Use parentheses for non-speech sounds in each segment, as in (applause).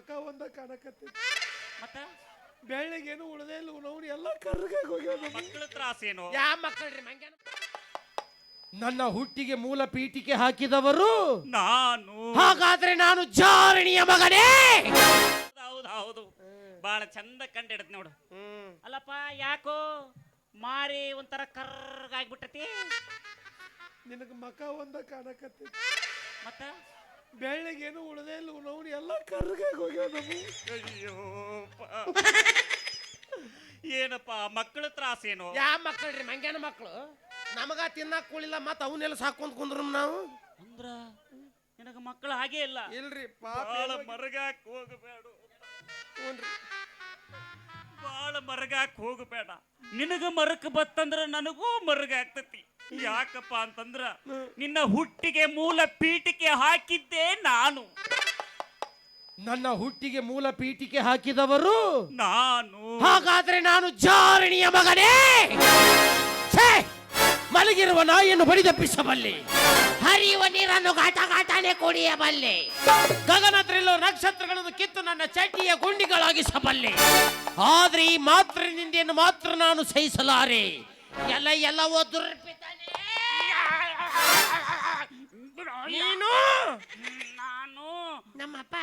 ಮಕ ಒಂದ ಕಾಣಕತ್ತೈತಿ ಮತ್ತ? ಏನು ಉಳದೇ ಇಲ್ಲ ನಾವು ಎಲ್ಲ ಕರ್ಗಾಗಿ ಹೋಗ್ಯಾವ. ಮಕ್ಕಳ ತ್ರಾಸೇನು ಯಾ ಮಕ್ಕಳ್ರಿ ಮಂಗ್ಯಾನ? ನನ್ನ ಹುಟ್ಟಿಗೆ ಮೂಲ ಪೀಠಿಕೆ ಹಾಕಿದವರು ನಾನು. ಹಾಗಾದ್ರೆ ನಾನು ಜಾರಣಿಯ ಮಗನೇ. ಹೌದು ಹೌದು. ಬಾಳ ಚಂದ ಕಂಡಿಡತ್ ನೋಡು. ಅಲ್ಲಪ್ಪ ಯಾಕೋ ಮಾರಿ ಒಂಥರ ಕರ್ಗಾಗ್ಬಿಟ್ಟತಿ? ನಿನಗೆ ಮಕ ಒಂದ ಕಾಣಕತ್ತೈತಿ ಮತ್ತ? ಬೆಳ್ಳಗೇನು ಉಳದೇ ಇಲ್ಲ ನೋಡಿ ಎಲ್ಲ ಕರ್ಗಾಗಿ ಹೋಗ್ಯಾವ. ಅಯ್ಯೋ ಏನಪ್ಪ ಮಕ್ಕಳ ತ್ರಾಸೇನು ಯಾ ಮಕ್ಕಳ್ರಿ ಮಂಗ್ಯಾನ ಮಕ್ಕಳು ನಮಗ ತಿನ್ನಕ್ ಕೂಳಿಲ್ಲ ಮತ್ತ ಅವನ್ನೆಲ್ಲ ಸಾಕೊಂಡ್ ಕುಂದ್ರು ನಾವು. ಅಂದ್ರ ನಿನಗ ಮಕ್ಕಳು ಹಾಗೆ ಇಲ್ಲ. ಇಲ್ರಿ ಪಾಪ ಬಾಳ ಮರಗಾಕ್ ಹೋಗಬೇಡ. ಹ್ಞೂನ್ರಿ. ಬಾಳ ಮರಗಾಕ್ ಹೋಗಬೇಡ. ನಿನಗ ಮರಕ್ ಬತ್ತಂದ್ರ ನನಗೂ ಮರಗ ಆಗ್ತತಿ. ಯಾಕಪ್ಪ ಅಂತಂದ್ರ ನಿನ್ನ ಹುಟ್ಟಿಗೆ ಮೂಲ ಪೀಠಿಕೆ ಹಾಕಿದ್ದೆ ನಾನು. ನನ್ನ ಹುಟ್ಟಿಗೆ ಮೂಲ ಪೀಠಿಕೆ ಹಾಕಿದವರು ನಾನು. ಹಾಗಾದ್ರೆ ನಾನು ಜಾರಣಿಯ ಮಗನೇ. ಛೇ! ಮಲಗಿರುವ ನಾಯಿಯನ್ನು ಬಡಿದಪ್ಪಿಸಬಲ್ಲೆ ಹರಿಯುವ ನೀರನ್ನು ಘಾಟ ಘಾಟನೆ ಕುಡಿಯಬಲ್ಲೆ. ಗಗನದಲ್ಲಿರೋ ನಕ್ಷತ್ರಗಳನ್ನು ಕಿತ್ತು ನನ್ನ ಚಟಿಯ ಗುಂಡಿಗಳಾಗಿಸಬಲ್ಲೆ. ಆದ್ರೆ ಈ ಮಾತ್ರ ನಿಂದೆಯನ್ನು ಮಾತ್ರ ನಾನು ಸಹಿಸಲಾರೆ. ಎಲ್ಲ ಎಲ್ಲವೋ ದುರ್ಪಿತನೇ ನೀನು? ನಾನು. ನಮ್ಮಪ್ಪ.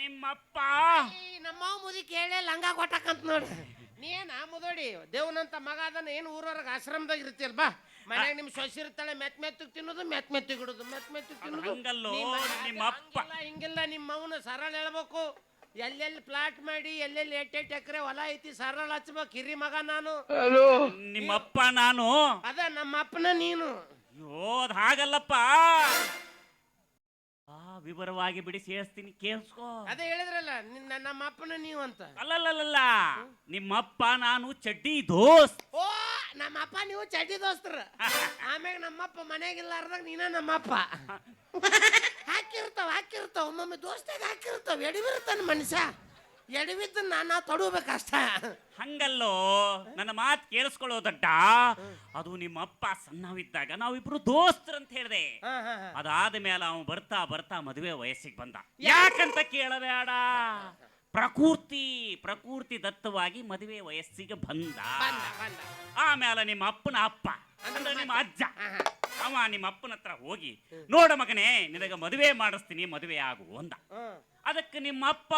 ನಿಮ್ಮಪ್ಪ. ಈ ನಮ್ಮ ಮುದಿ ಕೇಳಿ ಲಂಗ ಕೊಟ್ಟಕಂತ ನೋಡಿ ನೀನ ಮುದೋಡಿ? ದೇವನಂತ ಮಗ ಅದನ್ನ ಏನು ಊರವ್ರಿಗೆ ಆಶ್ರಮದಾಗ ಇರ್ತೀರ ಬಾ. ಮನ್ಯಾಗ ನಿಮ್ ಸೊಸಿ ಇರ್ತಾಳೆ ಮೆತ್ ಮೆತ್ತಗ್ ತಿನ್ನೋದು ಮೆತ್ ಮೆತ್ತಗ್ ಇಡೋದು ಮೆತ್ ಮೆತ್ತಗ್ ತಿನ್ನೋದು. ಹಂಗಲ್ಲೋ, ನೀ ಮನ್ಯಾಗ ನಿಮ್ಮಪ್ಪ. ಹಂಗಿಲ್ಲ, ಹಿಂಗಿಲ್ಲ ನಿಮ್ಮ ಅವನ ಸರಳ ಹೇಳ್ಬೇಕು. ಎಲ್ಲೆಲ್ಲಿ ಪ್ಲಾಟ್ ಮಾಡಿ ಎಲ್ಲೆಲ್ಲಿ ಎಟ್ಟೆಟ್ಟು ಎಕರೆ ಹೊಲ ಐತಿ ಸರಳ ಹಚ್ಬೇಕು. ಹಿರಿ ಮಗ ನಾನು. ನಿಮ್ಮಪ್ಪ ನಾನು. ಅದ ನಮ್ಮಪ್ಪನ ನೀನು. ಅಯ್ಯೋ ಅದು ಹಾಗಲ್ಲಪ್ಪ. ಆ ವಿವರವಾಗಿ ಬಿಡಿಸಿ ಹೇಳ್ತೀನಿ ಕೇಳಿಸ್ಕೋ. ಅದೇ ಹೇಳಿದ್ರಲ್ಲ ನಿನ್ನ ನಮ್ಮ ಅಪ್ಪನ ನೀವು ಅಂತ. ಅಲ್ಲಲ್ಲಲ್ಲ ನಿಮ್ಮಪ್ಪ ನಾನು ಚಡ್ಡಿ ದೋಸ್ತ್. ಓ ನಮ್ಮಪ್ಪ ನೀವು ಚಡ್ಡಿ ದೋಸ್ತರ. ಆಮ್ಯಾಗ ನಮ್ಮಪ್ಪ ಮನೆಯಾಗಿಲ್ಲಾರ್ದಾಗ ನೀನ ನಮ್ಮಪ್ಪ. ಹಾಕಿರ್ತಾವ ಹಾಕಿರ್ತಾವ. ಒಮ್ಮೊಮ್ಮೆ ದೋಸ್ತಾಗ ಹಾಕಿರ್ತಾವ. ಎಡಿಬಿರ್ತಾನ ಮನುಷ್ಯ. ಎಡವಿದ್ದ ನಾನು ತೊಡಬೇಕಷ್ಟ. ಹಂಗಲ್ಲೋ ನನ್ನ ಮಾತು ಕೇಳಿಸ್ಕೊಳ್ಳೋದಡ್ಡ ಅದು ನಿಮ್ಮ ಅಪ್ಪ ಸಣ್ಣವಿದ್ದಾಗ ನಾವಿಬ್ರು ದೋಸ್ತರು ಅಂತ ಹೇಳಿದೆ ಅದಾದ ಮೇಲೆ ಅವನು ಬರ್ತಾ ಬರ್ತಾ ಮದುವೆ ವಯಸ್ಸಿಗೆ ಬಂದ. ಯಾಕಂತ ಕೇಳಬೇಡ. ಪ್ರಕೃತಿ ಪ್ರಕೃತಿ ದತ್ತವಾಗಿ ಮದುವೆ ವಯಸ್ಸಿಗೆ ಬಂದ. ಆಮೇಲೆ ನಿಮ್ಮ ಅಪ್ಪನ ಅಪ್ಪ ಅಂದ್ರೆ ನಿಮ್ಮ ಅಜ್ಜ. ಅವ ನಿಮ್ಮ ಅಪ್ಪನ ಹತ್ರ ಹೋಗಿ ನೋಡ ಮಗನೇ ನಿನಗೆ ಮದುವೆ ಮಾಡಿಸ್ತೀನಿ ಮದುವೆ ಆಗು ಅಂದ. ಅದಕ್ಕೆ ನಿಮ್ಮ ಅಪ್ಪ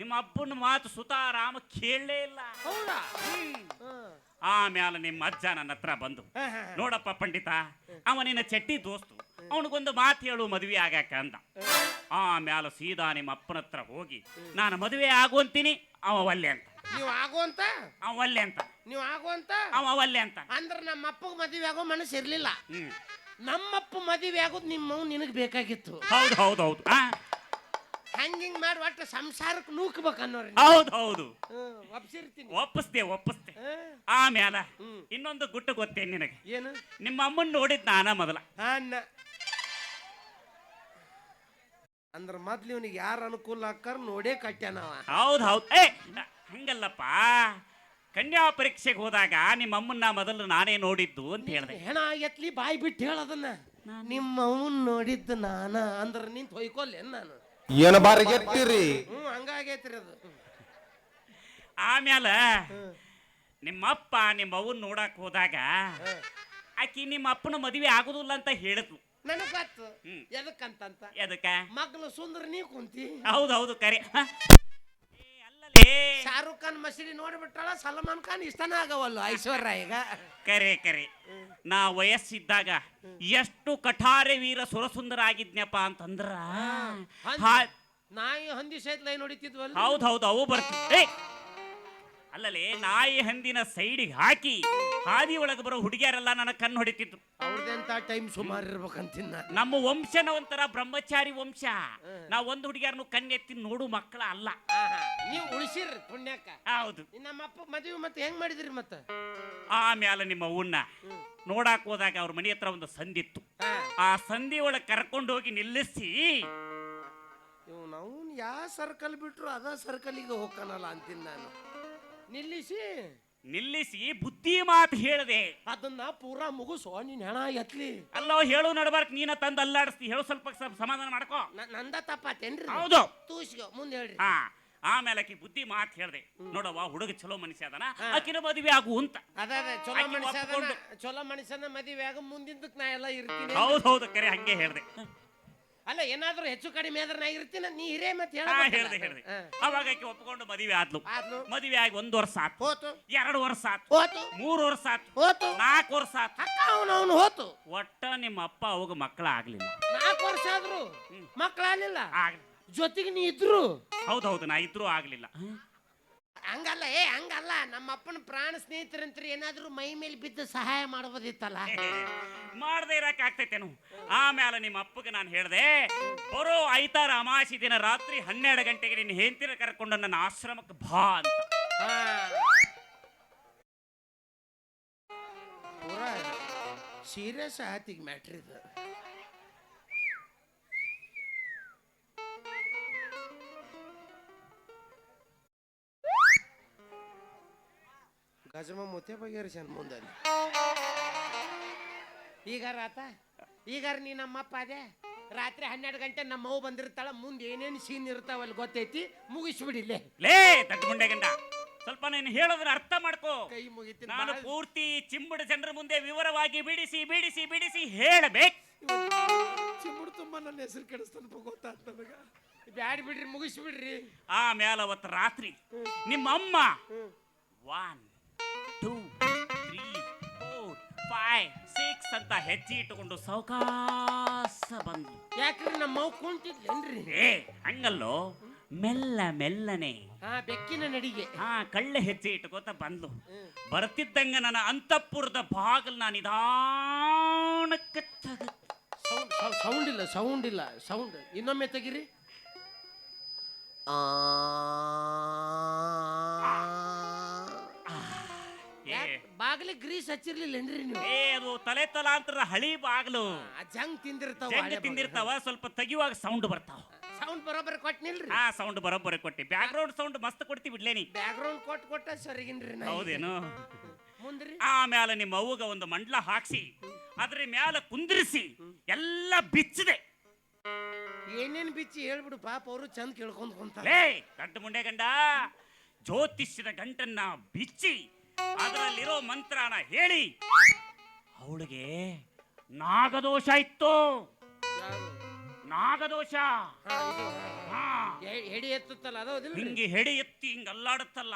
ನಿಮ್ಮ ಅಪ್ಪನ ಮಾತು ಸುತಾರಾಮ ಕೇಳಲೇ ಇಲ್ಲ. ಆಮೇಲೆ ನಿಮ್ಮ ಅಜ್ಜ ನನ್ನ ಹತ್ರ ಬಂದು. ನೋಡಪ್ಪ ಪಂಡಿತ ಅವ ನಿನ್ನ ಚಟ್ಟಿ ದೋಸ್ತು ಅವನಿಗೊಂದು ಮಾತು ಹೇಳು ಮದುವೆ ಆಗಾಕ ಅಂದ. ಆಮೇಲೆ ಸೀದಾ ನಿಮ್ಮ ಅಪ್ಪನ ಹತ್ರ ಹೋಗಿ ನಾನು ಮದುವೆ ಆಗುವಂತೀನಿ ಅವ ಒಲ್ಲೆ ಅಂತ. ನೀವು ಆಗುವಂತ ಅವ ಒಲ್ಲೆ ಅಂತ. ನೀವು ಆಗುವಂತ ಅವ ಒಲ್ಲೆ ಅಂತ. ಅಂದ್ರೆ ನಮ್ಮ ಅಪ್ಪಗ ಮದುವೆ ಆಗೋ ಮನಸ್ಸು ಇರ್ಲಿಲ್ಲ. ಹ್ಮ್. ನಮ್ಮಪ್ಪ ಮದುವೆ ಆಗೋದು ನಿಮ್ಮ ನಿನಗೆ ಬೇಕಾಗಿತ್ತು. ಹೌದು ಹೌದು ಹೌದು. ಆ, ಹಂಗಿಂಗ್ ಮಾಡಿ ಒಟ್ಟು ಸಂಸಾರಕ್ಕೆ ನೂಕ್ಬೇಕು ಅನ್ನೋರಿ ಹೌದು ಹೌದು. ಒಪ್ಸಿರ್ತೀನಿ. ಒಪ್ಪಿಸ್ದೆ ಒಪ್ಪಿಸ್ದೆ. ಆ, ಆಮೇಲೆ ಹ್ಮ್. ಇನ್ನೊಂದು ಗುಟ್ಟು ಗೊತ್ತೇ ನಿನಗೆ? ಏನು? ನಿಮ್ಮ ಅಮ್ಮನ್ ನೋಡಿದ್ ನಾನ ಮೊದಲ. ಅನ್ನ ಅಂದ್ರ ಮೊದ್ಲು ಇವನಿಗೆ ಯಾರು ಅನುಕೂಲ ಆಕ್ಕಾರ ನೋಡೇ ಕಟ್ಟ್ಯಾನವ ಹೌದು ಹೌದು. ಏ ಹಂಗಲ್ಲಪ್ಪ. ಕನ್ಯಾ ಪರೀಕ್ಷೆಗೆ ಹೋದಾಗ ನಿಮ್ಮಮ್ಮನ್ನ ಮೊದಲು ನಾನೇ ನೋಡಿದ್ದು ಅಂತ ಹೇಳಿದೆ. ಹೆಣ ಎತ್ಲಿ ಬಾಯಿ ಬಿಟ್ಟು ಹೇಳದನ್ನ ನಿಮ್ಮ ಅವನ್ ನೋಡಿದ್ದು ನಾನ ಅಂದ್ರ ನಿಂತ ಹೊಯ್ಕೊಲ್ಲೇನ್ ನಾನು? ಏನು ಬಾರಿಗೆಟ್ಟಿರಿ ಹ್ಞೂ ಹಂಗಾಗೈತ್ರಿ ಅದು. ಆಮೇಲೆ ನಿಮ್ಮಪ್ಪ ನಿಮ್ಮ ಅವ್ವನ್ ನೋಡಕ್ ಹೋದಾಗ ಆಕಿ ನಿಮ್ಮ ಅಪ್ಪನ ಮದುವೆ ಆಗುದಿಲ್ಲ ಅಂತ ಹೇಳಿದ್ಲು. ನನಗ್ ಗೊತ್ತು. ಎದಕ್ಕಂತಂತ? ಎದಕ್ಕ? ಮಗ್ಳು ಸುಂದ್ರ ನೀ ಕುಂತಿ. ಹೌದು ಹೌದು ಕರೆ. ಹ? ಶಾರುಖ್ ಖಾನ್ ಮಸೀದಿ ನೋಡ್ಬಿಟ್ರಲ್ಲ ಸಲ್ಮಾನ್ ಖಾನ್ ಇಷ್ಟನ ಆಗವಲ್ಲ ಐಶ್ವರ್ಯ ಈಗ. ಕರೆ ಕರೆ. ನಾ ವಯಸ್ಸಿದ್ದಾಗ ಎಷ್ಟು ಕಠಾರೆ ವೀರ ಸುರಸುಂದರ ಆಗಿದ್ನಪ್ಪ ಅಂತಂದ್ರ ನಾಯಿ ಹಂದಿ ಲೈನ್ ಹೊಡಿತಿದ್ವಲ್ಲ. ಹೌದ್ ಹೌದು ಅವು ಬರ್ತಿ ಅಲ್ಲಲೇ ನಾಯಿ ಹಂದಿನ ಸೈಡಿಗೆ ಹಾಕಿ ಹಾದಿ ಒಳಗೆ ಬರೋ ಹುಡುಗಿಯರೆಲ್ಲ ನನ್ನ ಕಣ್ಣು ಹೊಡಿತಿದ್ರು. ಅವ್ರದ್ದೆಂತ ಟೈಮ್ ಸುಮಾರು ಇರ್ಬೇಕಂತಿನ್ನ. ನಾನು ನಮ್ಮ ವಂಶನ ಒಂಥರ ಬ್ರಹ್ಮಚಾರಿ ವಂಶ. ನಾವು ಒಂದು ಹುಡುಗಿಯರನ್ನು ಕಣ್ಣೆತ್ತಿ ನೋಡು ಮಕ್ಕಳ ಅಲ್ಲ. ನೀವು ಉಳಿಸಿರ್ರಿ ಪುಣ್ಯಕ್ಕ. ಹೌದು. ನಮ್ಮ ಅಪ್ಪ ಮದುವೆ ಮತ್ತೆ ಹೆಂಗ್ ಮಾಡಿದ್ರಿ ಮತ್ತ? ಆಮೇಲೆ ನಿಮ್ಮ ಅವ್ವನ್ನ ನೋಡಾಕ್ ಹೋದಾಗ ಅವ್ರ ಮನೆ ಹತ್ರ ಒಂದು ಸಂದಿತ್ತು. ಆ ಸಂಧಿ ಒಳಗೆ ಕರ್ಕೊಂಡು ಹೋಗಿ ನಿಲ್ಲಿಸಿ. ಇವ್ ನಾವು ಯಾವ ಸರ್ಕಲ್ ಬಿಟ್ರು ಅದ ಸರ್ಕಲಿಗೆ ಹೋಗ್ಕನಲ್ಲ ಅಂತೀನಿ ನಾನು. ನಿಲ್ಲಿಸಿ. ನಿಲ್ಲಿಸಿ ಬುದ್ಧಿ ಮಾತು ಹೇಳ್ದೆ. ಅದನ್ನ ಪೂರಾ ಮುಗಿಸೋ ನೀನ್ ಹೆಣ ಎತ್ಲಿ. ಅಲ್ಲೋ ಹೇಳು ನಡ್ಬಾರ್ಕ್ ನೀನ ತಂದ ಅಲ್ಲಾಡಿಸ್ತಿ. ಹೇಳು ಸ್ವಲ್ಪ ಸ- ಸಮಾಧಾನ ಮಾಡ್ಕೋ. ನ- ನಂದ ತಪ್ಪಾತೇನ್ರಿ? ಹೌದು. ತೂಸ್ಗೋ ಮುಂದೆ ಹೇಳ್ರಿ. ಹಾ ಆಮೇಲೆ ಆಕಿ ಬುದ್ಧಿ ಮಾತು ಹೇಳ್ದೆ. ನೋಡವ್ವ ಹುಡುಗ ಚಲೋ ಮನುಷ್ಯ ಅದಾನ. ಆಕಿನ ಮದುವೆ ಆಗು ಅಂತ. ಅದ ಅದ ಚಲೋ ಆಕಿ ಮನುಷ್ಯ ಒಪ್ಕೊಂಡು. ಚಲೋ ಮನುಷ್ಯನ ಮದುವೆ ಆಗ ಮುಂದಿನ ನಾ ಎಲ್ಲ ಇರ್ತೀನಿ. ಹೌದು ಹೌದು ಕರೆ ಹಂಗೆ ಹೇಳ್ದೆ. ಅಲ್ಲ ಏನಾದ್ರೂ ಹೆಚ್ಚು ಕಡಿಮೆ ಆದ್ರೆ ನಾ ಇರ್ತೀನಿ ನೀ ಹಿರೇ ಮತ್ತೆ ಹೇಳಿ ಹೇಳ್ದೆ ಹೇಳ್ದೆ. ಅವಾಗ ಆಕೆ ಒಪ್ಕೊಂಡು ಮದುವೆ ಆದ್ಲು. ಆದ್ಲು? ಮದುವೆ ಆಗಿ ಒಂದ್ ವರ್ಷ ಆತು. ಹೋತು? ಎರಡು ವರ್ಷ ಆತು. ಹೋತು? ಮೂರು ವರ್ಷ ಆತು. ಹೋತು? ನಾಲ್ಕು ವರ್ಷ ಆತು. ಅಕ್ಕ ಅವನು ಅವನು ಹೋತು? ಒಟ್ಟ ನಿಮ್ಮ ಅಪ್ಪ ಅವಾಗ ಮಕ್ಕಳ ಆಗ್ಲಿಲ್ಲ. ನಾಲ್ಕು ವರ್ಷ ಆದ್ರು? ಮಕ್ಕಳಾಗಲಿಲ್ಲ ಆಗ್ಲಿ ಜೊತೆಗೆ ನೀ ಇದ್ರು? ಹೌದೌದು ನಾ ಇದ್ರೂ ಆಗ್ಲಿಲ್ಲ. ಹಂಗಲ್ಲ ಏ ಹಂಗಲ್ಲ. ನಮ್ಮ ಅಪ್ಪನ ಪ್ರಾಣ ಸ್ನೇಹಿತರಂತ್ರಿ ಏನಾದ್ರೂ ಮೈ ಮೇಲೆ ಬಿದ್ದು ಸಹಾಯ ಮಾಡ್ಬೋದಿತ್ತಲ್ಲ? ಮಾಡದೆ ಇರಕ್ಕೆ ಆಗ್ತೈತೇನು ಆಮೇಲೆ ನಿಮ್ಮ ಅಪ್ಪಗೆ ನಾನು ಹೇಳ್ದೆ ಬರೋ ಐತಾರ ಅಮಾಸಿ ದಿನ ರಾತ್ರಿ ಹನ್ನೆರಡು ಗಂಟೆಗೆ ನಿನ್ನ ಹೆಂತಿನ ಕರ್ಕೊಂಡು ನನ್ನ ಆಶ್ರಮಕ್ಕೆ ಬಾ ಅಂತ. ಸೀರಿಯಸ್ ಆತಿಗೆ ಮ್ಯಾಟ್ರಿ ಇದು. ಗಜಮ ಮುತ್ತೆ ಬಗೆಹರಿಸ್ಯಾನ ಮುಂದೆ ಈಗಾರ ಆತ? ಈಗಾರ ನೀ ನಮ್ಮಪ್ಪ ಅದೇ? ರಾತ್ರಿ ಹನ್ನೆರಡು ಗಂಟೆ ನಮ್ಮ ಅವ್ವ ಬಂದಿರ್ತಾಳ ಮುಂದೆ ಏನೇನು ಸೀನ್ ಇರ್ತಾವಲ್ಲಿ ಗೊತ್ತೈತಿ? ಮುಗಿಸ್ಬಿಡಿಲ್ಲೇ ಲೇ ದಡ್ಡ ಮುಂಡೆ ಗಂಡ. ಸ್ವಲ್ಪ ನೀನು ಹೇಳೋದ್ರ ಅರ್ಥ ಮಾಡ್ಕೋ. ಕೈ ಮುಗಿತಿ ನಾನು ಪೂರ್ತಿ ಚಿಂಬುಡ ಜನರ ಮುಂದೆ ವಿವರವಾಗಿ ಬಿಡಿಸಿ ಬಿಡಿಸಿ ಬಿಡಿಸಿ ಹೇಳಬೇಕು. ಚಿಂಬುಡು ತುಂಬ ನನ್ನ ಹೆಸರು ಕೆಡಿಸ್ತಾನಪ್ಪ ಗೊತ್ತಾತ್ ನನಗ. ಬ್ಯಾಡ್ ಬಿಡ್ರಿ ಮುಗಿಸ್ಬಿಡ್ರಿ. ಆಮೇಲೆ ಅವತ್ತು ರಾತ್ರಿ ನಿಮ್ಮ ಅಮ್ಮ one two three four five six ಅಂತ ಹೆಜ್ಜೆ ಇಟ್ಟುಕೊಂಡು ಸೌಕಾಸ ಬಂದು ಯಾಕ್ರಿ ನಮ್ಮ ಮವ್ ಕುಂತಿದ್ಲೇನ್ರಿ? ಏ ಹಂಗಲ್ಲೋ ಮೆಲ್ಲ ಮೆಲ್ಲನೆ. ಹಾ ಬೆಕ್ಕಿನ ನಡಿಗೆ. ಹಾ ಕಳ್ಳೆ ಹೆಜ್ಜೆ ಇಟ್ಕೋತ ಬಂದ್ಲು. ಬರ್ತಿದ್ದಂಗ ನನ್ನ ಅಂತಃಪುರದ ಬಾಗಲ್ ನಾನು ನಿಧಾನಕ್ಕೆ. ಸೌಂಡ್ ಸೌಂಡ್ ಇಲ್ಲ ಸೌಂಡ್ ಇಲ್ಲ ಸೌಂಡ್. ಇನ್ನೊಮ್ಮೆ ತೆಗಿರಿ. ಏ, ಬಾಗಿಲಿ ಗ್ರೀಸ್ ಹಚ್ಚಿರ್ಲಿಲ್ಲೇನ್ರಿ ನೀವು? ಏ ಅದು ತಲೆ ತಲಾಂತರ ಹಳಿ ಬಾಗ್ಲು. ಜಂಗ್ ತಿಂದಿರ್ತಾವ ಜಂಗ್ ತಿಂದಿರ್ತಾವ ಸ್ವಲ್ಪ ತೆಗಿಯುವಾಗ ಸೌಂಡ್ ಬರ್ತಾವ. ಸೌಂಡ್ ಬರೋಬ್ಬರಿ ಕೊಟ್ನಿಲ್ರಿ? ಆ ಸೌಂಡ್ ಬರೋಬ್ಬರಿ ಕೊಟ್ಟಿ ಬ್ಯಾಕ್ ಗ್ರೌಂಡ್ ಸೌಂಡ್ ಮಸ್ತ್ ಕೊಡ್ತಿ ಬಿಡ್ಲೇನಿ ಬ್ಯಾಕ್ಗ್ರೌಂಡ್ ಕೊಟ್ ಕೊಟ್ಟ ಸರಿಗಿನ್ರಿ ನಾ ಹೌದೇನು? ಮುಂದ್ರಿ? ಆಮೇಲೆ ನಿಮ್ಮ ಅವ್ವಗ ಒಂದು ಮಂಡ್ಲ ಹಾಕ್ಸಿ ಅದ್ರ ಮ್ಯಾಲ ಕುಂದ್ರಿಸಿ ಎಲ್ಲ ಬಿಚ್ಚದೆ. ಏನೇನ್ ಬಿಚ್ಚಿ ಹೇಳ್ಬಿಡು ಪಾಪ ಅವರು ಚಂದ ಕೇಳ್ಕೊಂಡ್ ಕುಂತಾರೆ. ಲೇ ದಡ್ಡ ಮುಂಡೆ ಗಂಡ ಜ್ಯೋತಿಷ್ಯದ ಗಂಟನ್ನ ಬಿಚ್ಚಿ ಅದರಲ್ಲಿರೋ ಮಂತ್ರನ ಹೇಳಿ. ಅವಳಿಗೆ ನಾಗದೋಷ ಇತ್ತು. ನಾಗದೋಷ. ಹಾ, ಎತ್ತಲ್ಲ ಹಾ, ಹಾ. ಹಾ ಎ- ಎಡಿ ಎತ್ತುತ್ತಲ್ಲ ಅದೌದಿಲ್ರಿ ಹಿಂಗೆ ಹೆಡಿ ಎತ್ತಿ ಹಿಂಗ ಅಲ್ಲಾಡುತ್ತಲ್ಲ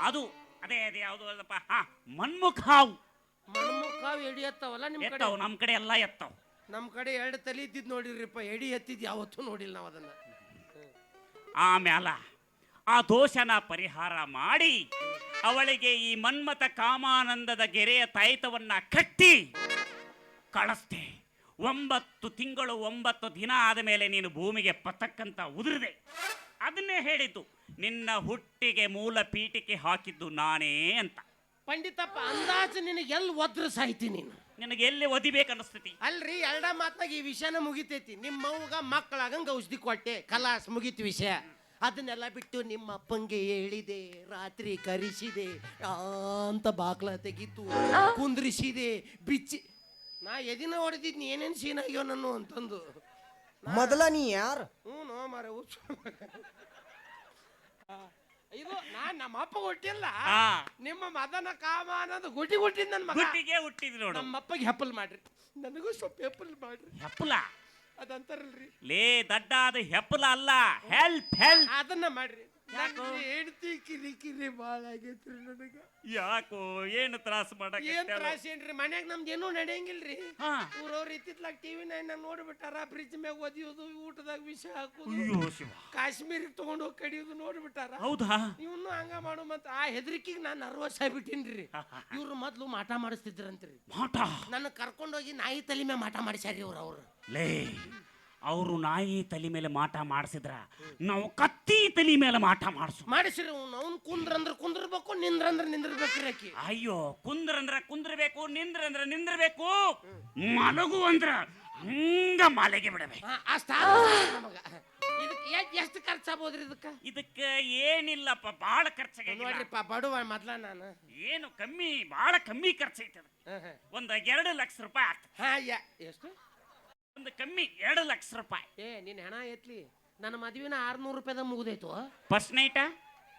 ಅದು ಅದೇ ಅದೇ ಯಾವುದು ಅದಪ್ಪ ಹಾ ಮನ್ಮುಖ ಹಾವು ಮಣ್ಮುಖಾವ್ ಎಡಿ ಎತ್ತವಲ್ಲ ನಿಮ್ ಕಡೆ? ಎತ್ತವ್ ನಮ್ ಕಡೆ ಎಲ್ಲ ಎತ್ತವ್. ನಮ್ ಕಡೆ ಎರಡು ತಲೆ ಇದ್ದಿದ್ ನೋಡಿರಿಪ್ಪ ಹೆಡಿ ಎತ್ತಿದ್ ಯಾವತ್ತೂ ನೋಡಿಲ್ಲ ನಾವ್ ಅದನ್ನ. ಆಮ್ಯಾಲ ಆ ದೋಷನ ಪರಿಹಾರ ಮಾಡಿ ಅವಳಿಗೆ ಈ ಮನ್ಮತ ಕಾಮಾನಂದದ ಗೆರೆಯ ತಾಯಿತವನ್ನ ಕಟ್ಟಿ ಕಳಿಸ್ದೆ ಒಂಬತ್ತು ತಿಂಗಳು ಒಂಬತ್ತು ದಿನ ಆದ ಮೇಲೆ ನೀನು ಭೂಮಿಗೆ ಪತಕ್ಕಂತ ಉದುರಿದೆ. ಅದನ್ನೇ ಹೇಳಿದ್ದು ನಿನ್ನ ಹುಟ್ಟಿಗೆ ಮೂಲ ಪೀಠಿಕೆ ಹಾಕಿದ್ದು ನಾನೇ ಅಂತ. ಪಂಡಿತಪ್ಪ ಅಂದಾಜು ನಿನಗೆ ಎಲ್ಲಿ ಒದ್ರ ಸಾಯ್ತಿ ನೀನು? ನಿನಗೆ ಎಲ್ಲಿ ಒದಿಬೇಕು ಅನಿಸ್ತೈತಿ ಅಲ್ರಿ ಎರಡ ಮಾತಾಗಿ ಈ ವಿಷಯನ ಮುಗಿತೈತಿ. ನಿಮ್ಮ ಮಗ ಮಕ್ಕಳಾಗಂಗ ಔಷಧಿ ಕೊಟ್ಟೆ ಕಲಾಸ್ ಮುಗಿತು ವಿಷಯ. ಅದನ್ನೆಲ್ಲ ಬಿಟ್ಟು ನಿಮ್ಮ ಅಪ್ಪಂಗೆ ಹೇಳಿದೆ ರಾತ್ರಿ ಕರಿಸಿದೆ ಆ ಅಂತ ಬಾಗ್ಲ ತೆಗಿತು ಕುಂದ್ರಿಸಿದೆ ಬಿಚ್ಚಿ. ನಾ ಎದಿನ ಹೊಡೆದಿದ್ನಿ ಏನೇನು ಸೀನ್ ಆಗ್ಯೋ ನಾನು ಅಂತಂದು. ಮೊದಲ ನೀ ಯಾರು? ಹ್ಞೂ ನೋ ಮಾರ ಇದು ನಾ ನಮ್ಮ ಅಪ್ಪ ಹುಟ್ಟಿಲ್ಲ. ಆ. ನಿಮ್ಮ ಮದನ ಕಾಮ ಅನ್ನೋದು ಗುಟಿ ಹುಟ್ಟಿದ್ ನನ್ನ ಮಗ. ಹುಟ್ಟಿಗೆ ಹುಟ್ಟಿದ್ ನೋಡು. ನಮ್ಮ ಅಪ್ಪಗೆ ಹೆಪ್ಪಲ್ ಮಾಡ್ರಿ. ನನಗೂ ಸ್ವಲ್ಪ ಹೆಪ್ಪಲ್ ಮಾಡ್ರಿ. ಹೆಪ್ಪಲ? ಅದಂತಾರಲ್ರಿ ಲೇ ದಡ್ಡ ಅದು ಹೆಪ್ಪಲ ಅಲ್ಲ. ಹೆಲ್ಪ್ ಹೆಲ್ಪ್ ಅದನ್ನ ಮಾಡ್ರಿ. ಯಾಕೋ? ಹೆಂಡತಿ ಕಿರಿ ಕಿರಿ ಭಾಳ ಆಗೈತ್ರಿ ನನಗ. ಯಾಕೋ ಏನು ತ್ರಾಸ ಏನ್ ಮಾಡಕ್ಕೆ ತ್ರಾಸ ಏನ್ರಿ? ಮನ್ಯಾಗ ನಮ್ದು ಏನೂ ನಡೆಯಂಗಿಲ್ರಿ. ಹಾ. ಊರವ್ರು ಇತ್ತಿತ್ಲಾಗ ಟಿವಿ ನೈನ್ ನೋಡ್ಬಿಟ್ಟಾರ ಫ್ರಿಜ್ ಮ್ಯಾಗ ಒದಿಯೋದು ಊಟದಾಗ ವಿಷ ಹಾಕೋದು. ಶಿವ. ಕಾಶ್ಮೀರಿಗೆ ತಗೊಂಡು ಹೋಗಿ ಕಡಿಯೋದು ನೋಡ್ಬಿಟ್ಟಾರ. ಹೌದಾ? ಇವನು ಹಂಗ ಮಾಡು ಮತ್ತ ಆ ಹೆದರಿಕೆಗೆ ನಾನು ನರ್ವಸ್ ಆಗ್ಬಿಟ್ಟಿನ್ರಿ. ಇವ್ರು ಮೊದ್ಲು ಮಾಟ ಮಾಡಿಸ್ತಿದ್ರಂತ್ರಿ. ಮಾಟ? ನನ್ನ ಕರ್ಕೊಂಡೋಗಿ ನಾಯಿ ತಲೆ ಮ್ಯಾಗ ಮಾಟ ಮಾಡಿಸ್ಯಾರಿ ಇವ್ರು ಅವ್ರು. ಲೇ ಅವರು ನಾಯಿ ತಲೆ ಮೇಲೆ ಮಾಟ ಮಾಡಿಸಿದ್ರ ನಾವು ಕತ್ತಿ ತಲೆ ಮೇಲೆ ಮಾಟ ಮಾಡಿಸು. ಮಾಡಿಸ್ರಿ ಅವ್ನು ಕುಂದ್ರಂದ್ರ ಕುಂದ್ರಬೇಕು ನಿಂದ್ರಂದ್ರ ನಿಂದ್ರಬೇಕು ಆಕಿ ಅಯ್ಯೋ ಕುಂದ್ರಂದ್ರ ಕುಂದ್ರಬೇಕು ನಿಂದ್ರಂದ್ರ ನಿಂದ್ರಬೇಕು. ಮಲಗು ಅಂದ್ರ ಹಂಗ ಮಾಲೆಗೆ ಬಿಡಬೇಕು. ಎಷ್ಟು ಖರ್ಚಾಗ್ಬೋದ್ರಿ ಇದಕ್ಕೆ? ಇದಕ್ಕ ಏನಿಲ್ಲಪ್ಪ ಬಾಳ ಖರ್ಚಾಗ ನೋಡ್ರಿಪ್ಪ ಬಡವ ಮೊದ್ಲ ನಾನು. ಏನು ಕಮ್ಮಿ ಬಾಳ ಕಮ್ಮಿ ಖರ್ಚೈತೆ ಐತೆ ಒಂದು ಎರಡು ಲಕ್ಷ ರೂಪಾಯಿ ಆಗ್ತದೆ ಎಷ್ಟು? ಒಂದು ಕಮ್ಮಿ ಎರಡು ಲಕ್ಷ ರೂಪಾಯಿ. ಏ ನಿನ್ನ ಹೆಣ ಎತ್ಲಿ. ನನ್ನ ಮದುವೆನ ಆರ್ನೂರು ರೂಪಾಯಿದ ಮುಗ್ದೈತು? ಫಸ್ಟ್ ನೈಟ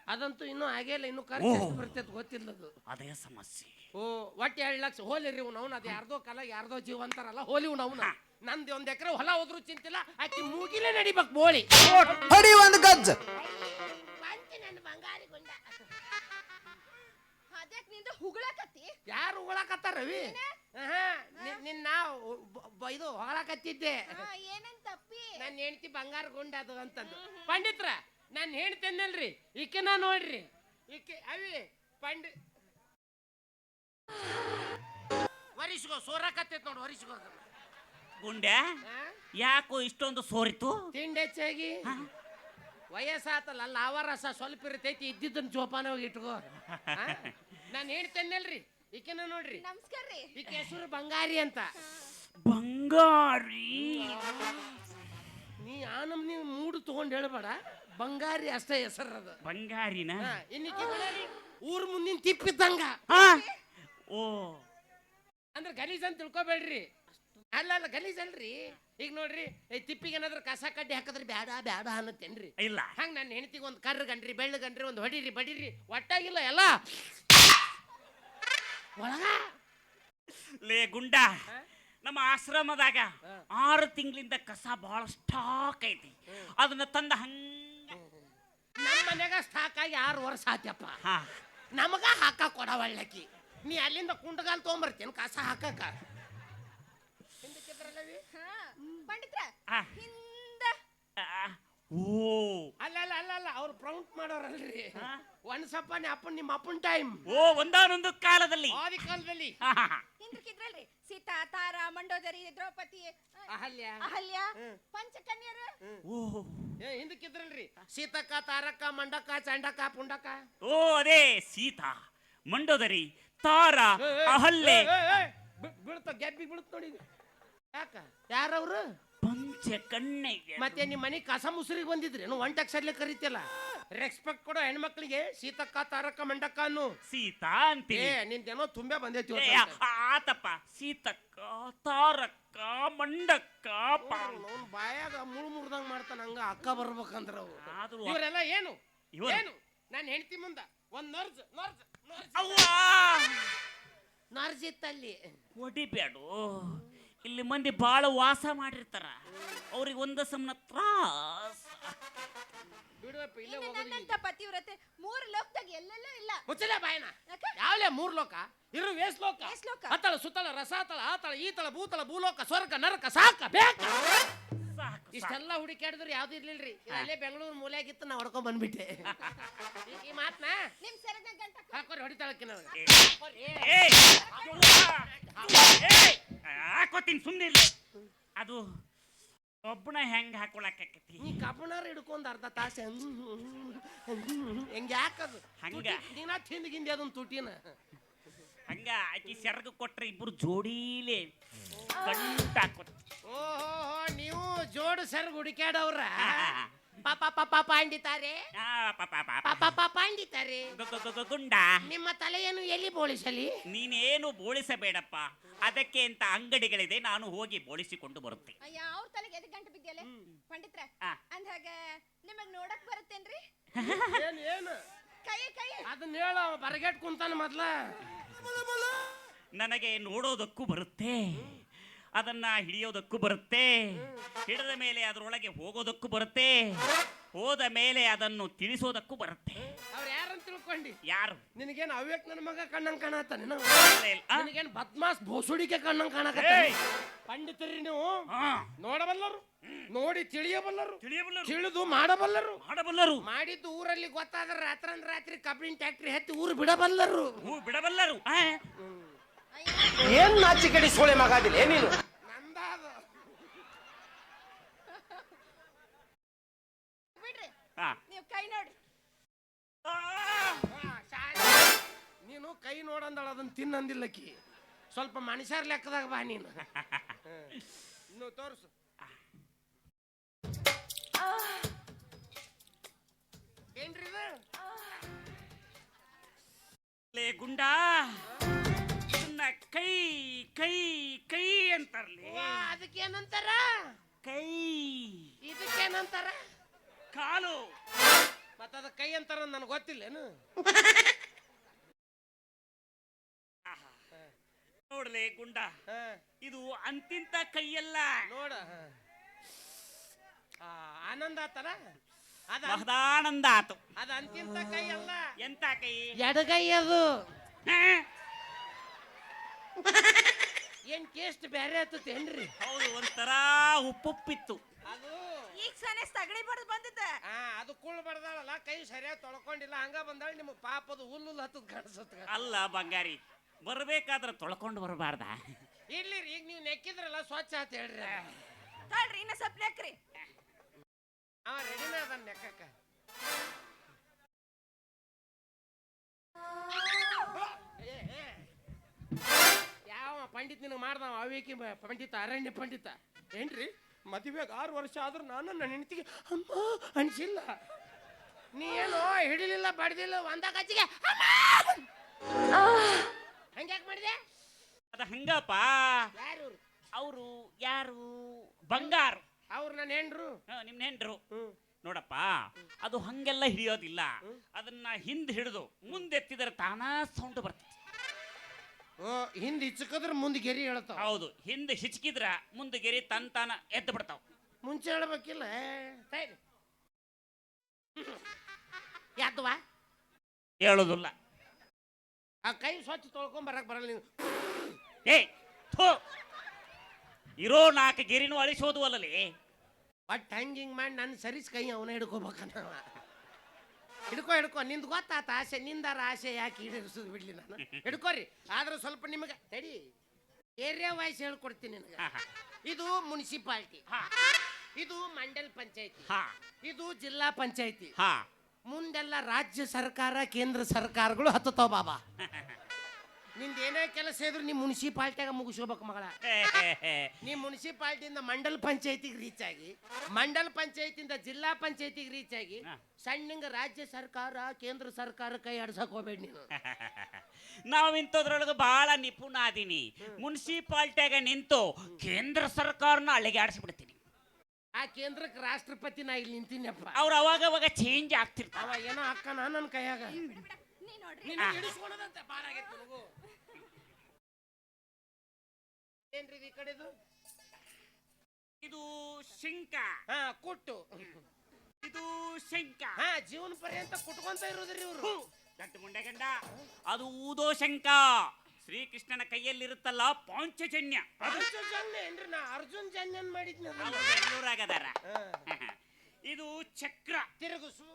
ಅದಂತೂ ಇನ್ನೂ ಆಗಿಲ್ಲ ಇನ್ನೂ ಖರ್ಚು ಎಷ್ಟು ಬರ್ತೈತೆ ಗೊತ್ತಿಲ್ಲದು ಅದೇ. ಸಮಸ್ಯೆ. ಓ ಒಟ್ಟು ಎರಡು ಲಕ್ಷ. ಹೋಲಿರಿ ಇವ್ನು ಅವ್ನು ಅದು ಯಾರ್ದೋ ಕಲ ಯಾರ್ದೋ ಜೀವ ಅಂತಾರಲ್ಲ ಹೋಲಿ ಇವ್ನು ಅವ್ನ. ನಂದು ಒಂದು ಎಕರೆ ಹೊಲ ಹೋದ್ರು ಚಿಂತಿಲ್ಲ ಆಕಿ ಮೂಗಿಲೇ ನಡಿಬೇಕು ಬೋಳಿ. ಹೊಡಿ ಒಂದು ಗಜ್ಜ. ಅದ್ಯಾಕ್ ನಿಂದು ಹುಗಳಕತ್ತಿ. ಯಾರು ಉಗುಳಾಕತ್ತಾರ ರವಿ? ಆಹಾ, ನಿ- ನಿನ್ನ ಬೈದು ಬ- ಇದು ಹಾ, ಏನಂತ ತಪ್ಪಿ ನನ್ನ ಹೆಂಡತಿ ಬಂಗಾರ ಗುಂಡ ಅದು ಅಂತಂದು. ಪಂಡಿತ್ರ ನಾನು ಹೇಳ್ತೇನಲ್ರಿ ಈಕೆನ ನೋಡ್ರಿ. ಈಕೆ ಅವಿ ಪಂಡಿ ವರಿಸ್ಗೋ ಸೋರಕತ್ತೈತ್ ನೋಡು ವರಿಸ್ಗೋ ಅದನ್ನ. ಗುಂಡೆ ಆ? ಯಾಕೋ ಇಷ್ಟೊಂದು ಸೋರಿತು? ತಿಂಡಿ ಹೆಚ್ಚಾಗಿ? ವಯಸ್ಸಾತಲ್ಲ ಲಾವರಸ ಸ್ವಲ್ಪ ಇರ್ತೈತಿ ಇದ್ದಿದ್ದನ್ನ ಜೋಪಾನವಾಗಿ ಹೋಗಿ ಇಟ್ಕೋ. (laughs) ನಾನು ಹೇಳ್ತೇನಲ್ರಿ? ಈಕೆನ ನೋಡ್ರಿ. ನಮಸ್ಕಾರ ರೀ. ಈಕೆ ಹೆಸರು ಬಂಗಾರಿ ಅಂತ. ಬಂಗಾರಿ? ನೀ ಆ ನಮ್ನಿ ಮೂಡು ತಗೊಂಡ್ ಹೇಳ್ಬೇಡ. ಬಂಗಾರಿ ಅಷ್ಟೇ ಹೆಸರು ಅದು. ಬಂಗಾರಿನ? ಹಾ, ಊರ್ ಮುಂದಿನ ತಿಪ್ಪಿದ್ದಂಗ. ಹಾ? ಓ. ಅಂದ್ರೆ ಗಲೀಜ್ ಅಂತ ತಿಳ್ಕೊಬೇಡ್ರಿ. ಅಲ್ಲ ಅಲ್ಲ ಗಲೀಜ್ ಅಲ್ರಿ. ಈಗ ನೋಡ್ರಿ ಈ ತಿಪ್ಪಿಗೆ ಏನಾದ್ರು ಕಸ ಕಡ್ಡಿ ಹಾಕಿದ್ರೆ ಬೇಡ ಬೇಡ ಅನ್ನತ್ತೇನ್ರಿ? ಇಲ್ಲ. ಹಂಗ ನನ್ನ ಹೆಂಡತಿಗೆ ಒಂದು ಕರ್ರ ಗಂಡ್ರಿ ಬೆಳ್ಳ ಗಂಡ್ರಿ ಒಂದು ಹೊಡಿರಿ ಬಡಿರಿ. ಒಟ್ಟಾಗಿಲ್ಲ ಎಲ್ಲ. ಒಳಗ. ಲೇ ಗುಂಡ ನಮ್ಮ ಆಶ್ರಮದಾಗ ಆರು ತಿಂಗಳಿಂದ ಕಸ ಬಹಳ ಸ್ಟಾಕ್ ಐತಿ ಅದನ್ನ ತಂದ ಹಂಗ. ನಮ್ಮ ಮನೆಗ ಸ್ಟಾಕ್ ಆಗಿ ಆರು ವರ್ಷ ಆತ್ಯಪ್ಪ. ಹಾ. ನಮಗ ಹಾಕ ಕೊಡ ಒಳ್ಳಕಿ ನೀ ಅಲ್ಲಿಂದ ಕುಂಡಗಾಲ್ ತೊಗೊಂಬರ್ತೇನೆ ಕಸ ಹಾಕಕ್ಕ ಹಿಂದಕ್ಕಿದ್ರಲ್ಲವಿ? ಹಾ ಪಂಡಿತ್ರ ಆ. ಹಿಂದ. ಆ, ಓ ಅಲ್ಲ ಅಲ್ಲ ಅಲ್ಲ ಅಲ್ಲ ಅವ್ರು ಪ್ರೌಂಟ್ ಮಾಡೋರಲ್ರಿ. ಹಾ? ಒನ್ಸಪ್ಪನೆ ಅಪ್ಪನ್ ನಿಮ್ಮ ಅಪ್ಪನ್ ಟೈಮ್ ಓ ಒಂದಾನೊಂದು ಕಾಲದಲ್ಲಿ. ಆದಿ ಕಾಲದಲ್ಲಿ. ಹಿಂದಕ್ಕಿದ್ರಲ್ರಿ ಸೀತಾ ತಾರ ಮಂಡೋದರಿ ದ್ರೌಪದಿ ಅಹಲ್ಯ. ಅಹಲ್ಯ. ಪಂಚಕನ್ಯರು. ಓ ಏ ಹಿಂದಕ್ಕಿದ್ರಲ್ರಿ ಸೀತಕ್ಕ ತಾರಕ್ಕ ಮಂಡಕ್ಕ ಚಂಡಕ್ಕ ಪುಂಡಕ್ಕ. ಓ ಅದೇ ಸೀತಾ ಮಂಡೋದರಿ ತಾರ ಅಹಲ್ಲೆ ಬೀಳ್ತ ಗೆಬ್ಬಿ ಬೀಳ್ತ ನೋಡಿ. ಯಾಕ? ಯಾರವ್ರು? ಪಂಚ ಕಣ್ಣೆಗೆ. ಮತ್ತೆ ನಿಮ್ಮ ಮನೆ ಕಸ ಮುಸುರಿಗೆ ಬಂದಿದ್ರಿ. ಒಂಟಕ್ ಕರಿತಿಲ್ಲ ರೆಸ್ಪೆಕ್ಟ್ ಕೊಡೋ ಹೆಣ್ಮಕ್ಳಿಗೆ ಸೀತಕ್ಕ ತಾರಕ್ಕ ಮಂಡಕ್ಕ ಅನ್ನು. ಸೀತಾ ಅಂತೇ ಅಂತೀನಿ ನಿಂದೇನೋ ತುಂಬೆ ಬಂದೈತಿ ಏ, ಇವತ್ತು ಅಂತ. ಆತಪ್ಪ. ಸೀತಕ್ಕ ತಾರಕ್ಕ ಮಂಡಕ್ಕ ಪಾ ಅವ್ನ್ ಬಾಯಾಗ ಮುಳು ಮುರ್ದಂಗ್ ಮಾಡ್ತಾನ ಹಂಗ ಅಕ್ಕ ಬರ್ಬೇಕಂದ್ರ ಆದ್ರೂ ಇವರೆಲ್ಲ ಏನು? ಇವ್ರು? ಏನು? ನಾನು ಹೆಂಡತಿ ಮುಂದ. ಒಂದ್ ನರ್ಜ್ ನರ್ಜ್ ಅವ್ವಾ! ನರ್ಜ್ ಇತ್ತಲ್ಲಿ ಹೊಡಿಬ್ಯಾಡು ಇಲ್ಲಿ ಮಂದಿ ಬಾಳ ವಾಸ ಮಾಡಿರ್ತಾರ. ಅವ್ರಿಗೆ ಒಂದ ಸಮನ ತ್ರಾಸ ಬಿಡುವಪ್ಪ ಇಲ್ಲೇ ಹೋಗೋದು ನನ್ನಂತ ಪತಿವ್ರತೆ ಮೂರು ಲೋಕದಾಗ ಎಲ್ಲೆಲ್ಲೂ ಇಲ್ಲ. ಮುಚ್ಚಲ ಬಾಯನ ಯಾಕ? ಯಾವ್ಲೇ ಮೂರ್ ಲೋಕ? ಇರು ವೇಸ್ ಲೋಕ. ವೇಸ್ ಲೋಕ. ಅತಳ ಸುತ್ತಳ ರಸಾತಳ ಆತಳ ಈತಳ ಭೂತಳ ಭೂಲೋಕ ಸ್ವರ್ಗ ನರಕ ಸಾಕ ಬೇಕ. ಇಷ್ಟೆಲ್ಲ ಹುಡುಕಾಡಿದ್ರೆ ಯಾವ್ದು ಇರ್ಲಿಲ್ರಿ? ಇಲ್ಲೇ ಅಲ್ಲೇ ಬೆಂಗಳೂರು ಮೂಲೆಯಾಗಿತ್ತು ನಾ ಹೊಡ್ಕೊಂಡ್ ಬಂದ್ಬಿಟ್ಟೆ. (laughs) ಈ- ಈ ಮಾತ್ನ? ನಿಮ್ ಸೆರಗ ಗಂಟ ಹಾಕೋರಿ ಹೊಡಿತಾಳಕ್ಕೆ ನನಗೆ ಏಯ್! ಏಯ್! ಹಾಕೋತೀನಿ ಸುಮ್ಮನೆ ಇಲ್ಲ ಅದು ಒಬ್ಬನ ಹೆಂಗ್ ಹಾಕೊಳಕತ್ತಿ ನೀ ಕಬ್ಬಣಾರ ಹಿಡ್ಕೊಂಡ್ ಅರ್ಧ ತಾಸೆ ಹೆಂಗ ಯಾಕದು? ಹಂಗ. ದಿನ ತಿಂದ್ ಗಿಂದಿ ಅದೊಂದು ತುಟಿನ. ಹಂಗ ಆಕಿ ಸೆರಗು ಕೊಟ್ರೆ ಇಬ್ರು ಜೋಡಿಲೇ ಗಂಟ ಹಾಕೋತ್ ಓಹೋ ನೀವು ಜೋಡು ಸರ್ ಹುಡುಕ್ಯಾಡವ್ರ? ಪಾಪ ಪಾಪ ಪಾಂಡಿತಾರೆ? ಆ, ಪಾಪ, ಪಾಪ. ಪಾಂಡಿತಾರೆ? ಗು- ಗುಂಡ ನಿಮ್ಮ ತಲೆಯನ್ನು ಎಲ್ಲಿ ಬೋಳಿಸಲಿ? ನೀನೇನು ಬೋಳಿಸಬೇಡಪ್ಪ. ಅದಕ್ಕೆ ಅಂತ ಅಂಗಡಿಗಳಿದೆ ನಾನು ಹೋಗಿ ಬೋಳಿಸಿಕೊಂಡು ಬರುತ್ತೆ. ಅಯ್ಯ ಅವ್ರ ತಲೆಗೆ ಎದಕ್ ಗಂಟು ಬಿದ್ದಿಯಲ್ಲ? ಪಂಡಿತ್ರ ಆ. ಅಂದಾಗ ನಿಮಗೆ ನೋಡಕ್ ಬರುತ್ತೇನ್ರಿ? ಏನ್ ಏನು? ಕೈ ಕೈ. ಅದನ್ನ ಹೇಳ ಬರಗೆಟ್ ಕುಂತಾನ ಮೊದ್ಲ. ನನಗೆ ನೋಡೋದಕ್ಕೂ ಬರುತ್ತೆ. ಅದನ್ನ ಹಿಡಿಯೋದಕ್ಕೂ ಬರುತ್ತೆ. ಹಿಡಿದ ಮೇಲೆ ಅದರೊಳಗೆ ಹೋಗೋದಕ್ಕೂ ಬರುತ್ತೆ. ಹೋದ ಮೇಲೆ ಅದನ್ನು ತಿಳಿಸೋದಕ್ಕೂ ಬರುತ್ತೆ. ಅವ್ರ ಯಾರಂತ ತಿಳ್ಕೊಂಡಿ? ಯಾರು? ನಿನಗೇನು ಅವ್ಯಕ್ ನನ್ನ ಮಗ ಕಣ್ಣಂಗ್ ಕಾಣತ್ತಾನೆ ಇಲ್ಲ. ಬದ್ಮಾಸ್ ಭೋಸುಡಿಕೆ ಕಣ್ಣಂಗ್ ಕಾಣಕತ್ತ! ಪಂಡಿತರಿ ನೀವು? ನೋಡಬಲ್ಲರು? ನೋಡಿ ತಿಳಿಯಬಲ್ಲರು? ತಿಳಿಯಬಲ್ಲರು. ತಿಳಿದು ಮಾಡಬಲ್ಲರು? ಮಾಡಬಲ್ಲರು. ಮಾಡಿದ್ದು ಊರಲ್ಲಿ ಗೊತ್ತಾದ್ರೆ ರಾತ್ರಿ ರಾತ್ರಿ ಕಬ್ಬಿನ ಟ್ಯಾಕ್ಟ್ರಿ ಹತ್ತಿ ಊರು ಬಿಡಬಲ್ಲರು. ಬಿಡಬಲ್ಲರು? ಏನ್ ನಾಚಿ ಕಡಿ ಸೋಳೆ ಮಗಾದಿಲ್ಲ ನೀನು? ಏನೇನು. ನೀವು ಕೈ ನೋಡಿ. ನೀನು ಕೈ ನೋಡಂದಳ ಅದನ್ನ ತಿನ್ನಂದಿಲ್ಲಕಿ. ಸ್ವಲ್ಪ ಮನುಷ್ಯರ ಲೆಕ್ಕದಾಗ ಬಾ ನೀನು. ಇನ್ನು ತೋರ್ಸು. ಏನ್ರಿ ಗುಂಡಾ ಲೇ ಗುಂಡ. ಇದನ್ನ ಕೈ ಕೈ ಕೈ ಅಂತಾರಲಿ ಅದಕ್ಕೇನಂತಾರ? ಕೈ. ಇದಕ್ಕೇನಂತಾರ? ಕಾಲು. ಮತ್ತದ ಕೈ ಅಂತಾರ ನನಗೆ ಗೊತ್ತಿಲ್ಲೇನು? ನೋಡ್ಲೆ ಗುಂಡ ಹಾ, ಇದು ಅಂತಿಂತ ಕೈಯಲ್ಲ. ನೋಡ ಆ, ಆನಂದ ಆತರ ಅದ ಮಹದಾನಂದ ಆತು. ಅದ ಅಂತಿಂತ ಕೈ ಅಲ್ಲ ಎಂತ ಕೈ? ಎಡಗೈ ಅದು? (laughs) ಏನ್ ಟೇಸ್ಟ್ ಬೇರೆ ಏನ್ರಿ? ಹೌದು ಒಂಥರ ಉಪ್ಪುಪ್ಪಿತ್ತು. ಅದು. ಈಗ ಸನೆ ಸಗಣಿ ಬಡ್ದು ಬಂದಿದ್ದ. ಆ ಅದು ಕುಳ್ ಬಡ್ದಾಳಲ್ಲ ಕೈ ಸರಿಯಾಗಿ ತೊಳ್ಕೊಂಡಿಲ್ಲ ಹಂಗ ಬಂದಾಳ ನಿಮ್ ಪಾಪದು ಹುಲ್ಲು ಹತ್ತದ ಕಾಣಿಸುತ್ತ. ಅಲ್ಲ ಬಂಗಾರಿ ಬರ್ಬೇಕಾದ್ರೆ ತೊಳ್ಕೊಂಡು ಬರಬಾರ್ದ. ಇರ್ಲಿ ಈಗ ನೀವು ನೆಕ್ಕಿದ್ರಲ್ಲ ಸ್ವಚ್ಛ ಆತ ಹೇಳ್ರಿ. ತಡ್ರಿ ಇನ್ನ ಸ್ವಲ್ಪ ನೆಕ್ರಿ. ಅವ ರೆಡಿನ ಅದನ್ನ ನೆಕ್ಕಕ್ಕ. ಪಂಡಿತ್ ನಿನಗೆ ಮಾಡ್ದವ ಅವೇಕಿ ಪಂಡಿತ ಅರಣ್ಯ ಪಂಡಿತ. ಏನ್ರಿ? ಮದುವೆಗೆ ಆರು ವರ್ಷ ಆದ್ರೂ ನಾನು ನನ್ನ ಹೆಂಡತಿಗೆ ಅಮ್ಮ ಅನ್ಸಿಲ್ಲ. ನೀ ಏನು ಹಿಡಿಲಿಲ್ಲ ಬಡ್ದಿಲ್ಲ ಒಂದ ಕಚ್ಚಿಗೆ ಹಂಗ್ಯಾಕೆ ಮಾಡಿದೆ? ಅದ ಹಂಗಪ್ಪ. ಯಾರು ಅವರು ಯಾರು? ಬಂಗಾರು. ಅವ್ರು ನನ್ನ ಹೆಂಡ್ರು? ನಿಮ್ಮ ಹೆಂಡ್ರು. ನೋಡಪ್ಪ ಅದು ಹಂಗೆಲ್ಲ ಹಿಡಿಯೋದಿಲ್ಲ. ಅದನ್ನ ಹಿಂದೆ ಹಿಡಿದು ಮುಂದೆತ್ತಿದ್ರೆ ತಾನಾ ಸೌಂಡ್ ಬರ್ತದೆ. ಹಿಂದೆ ಇಚ್ಚಕದ್ರ ಮುಂದೆ ಗೆರಿ ಹೇಳ್ತಾವ. ಹೌದು ಹಿಂದೆ ಹಿಚ್ಕಿದ್ರ ಮುಂದೆ ಗೆರಿ ತನ್ ತಾನ ಎದ್ದು ಬಿಡ್ತಾವ. ಮುಂಚೆ ಹೇಳ್ಬೇಕಿಲ್ಲ ಸರಿ. ಯಾಕವಾ ಹೇಳೋದಿಲ್ಲ. ಆ ಕೈ ಸ್ವಚ್ಛ ತೊಳ್ಕೊಂಡ್ ಬರಕ್ ಬರಲ್ಲ ನೀನು. ಏ ಥೋ. ಇರೋ ನಾಲ್ಕು ಗೆರಿನೂ ಅಳಿಸೋದು ಅಲ್ಲಲಿ. ಬಟ್ ಹ್ಯಾಂಗಿಂಗ್ ಹಿಂಗೆ ಮಾಡಿ ನನ್ನ ಸರಿಸ್ ಕೈ ಅವನ ಹಿಡ್ಕೋಬೇಕನ್ನವ ಹಿಡ್ಕೊ ಹಿಡ್ಕೊ. ನಿಂದು ಗೊತ್ತಾತ ಆಸೆ ನಿಂದಾರ ಆಸೆ ಯಾಕೆ ಈಡೇರಿಸೋದು ಬಿಡ್ಲಿ ನಾನು? ಹಿಡ್ಕೋರಿ. ಆದ್ರೆ ಸ್ವಲ್ಪ ನಿಮಗೆ ತಡಿ. ಏರಿಯಾ ವಾಯ್ಸ್ ಹೇಳ್ಕೊಡ್ತೀನಿ ನಿನಗೆ. ಇದು ಮುನ್ಸಿಪಾಲ್ಟಿ. ಹಾ. ಇದು ಮಂಡಲ್ ಪಂಚಾಯತಿ. ಹಾ. ಇದು ಜಿಲ್ಲಾ ಪಂಚಾಯತಿ. ಹಾ. ಮುಂದೆಲ್ಲ ರಾಜ್ಯ ಸರ್ಕಾರ ಕೇಂದ್ರ ಸರ್ಕಾರಗಳು ಹತ್ತತಾವ ಬಾಬಾ. (laughs) ನಿಂದ ಏನೇ ಕೆಲಸ ಇದ್ರು ನಿಮ್ಮ ಮುನ್ಸಿಪಾಲ್ಟಿಯಾಗ ಮುಗಿಸ್ಕೋಬೇಕು ಮಗಳ. (laughs) ನಿಮ್ಮ ಮುನ್ಸಿಪಾಲ್ಟಿಯಿಂದ ಮಂಡಲ್ ಪಂಚಾಯತಿಗೆ ರೀಚ್ ಆಗಿ ಮಂಡಲ್ ಪಂಚಾಯತಿಯಿಂದ ಜಿಲ್ಲಾ ಪಂಚಾಯತಿಗೆ ರೀಚ್ ಆಗಿ. ಸಣ್ಣಂಗ ರಾಜ್ಯ ಸರ್ಕಾರ ಕೇಂದ್ರ ಸರ್ಕಾರ ಕೈ ಆಡ್ಸಕ್ ಹೋಗ್ಬೇಡಿ ನೀನು. (laughs) ನಾವು ಇಂಥದ್ರೊಳಗೆ ಬಹಳ ನಿಪುಣ ಆದೀನಿ. ಮುನ್ಸಿಪಾಲ್ಟಿಯಾಗ ನಿಂತು ಕೇಂದ್ರ ಸರ್ಕಾರನ ಅಳಿಗಾಡಿಸ್ಬಿಡ್ತೀನಿ ಆ ಕೇಂದ್ರಕ್ಕೆ ರಾಷ್ಟ್ರಪತಿ ನಾ ಇಲ್ಲಿ ನಿಂತೀನಪ್ಪ ಅವ್ರು ಅವಾಗ ಅವಾಗ ಚೇಂಜ್ ಆಗ್ತಿರ್ತಾವ ಏನೋ ಅಕ್ಕನ ನನ್ನ ಕೈಯಾಗ. ನೋಡ್ರಿ. ನನಗೂ ಏನ್ರಿ ಇದು ಈ ಕಡೆದು? ಇದು ಶಂಕ ಹಾ ಕುಟ್ಟು. ಇದು ಶಂಕ ಹಾ ಜೀವನ ಪರ್ಯಂತ ಕುಟ್ಕೊಂತ ಇರೋದ್ರಿ ಇವ್ರು. ದಟ್ಟ ಮುಂಡೆ ಗಂಡ. ಅದು ಊದೋ ಶಂಕ ಶ್ರೀಕೃಷ್ಣನ ಕೈಯಲ್ಲಿರುತ್ತಲ್ಲ ಪಾಂಚಜನ್ಯ. ಅರ್ಜುನ್ ಜನ್ಯ ಏನ್ರಿ? ನಾ ಅರ್ಜುನ್ ಜನ್ಯನ್ ಮಾಡಿದ್ನ. ಬೆಂಗಳೂರಾಗದಾರ (laughs) ಇದು ಚಕ್ರ. ತಿರುಗಿಸು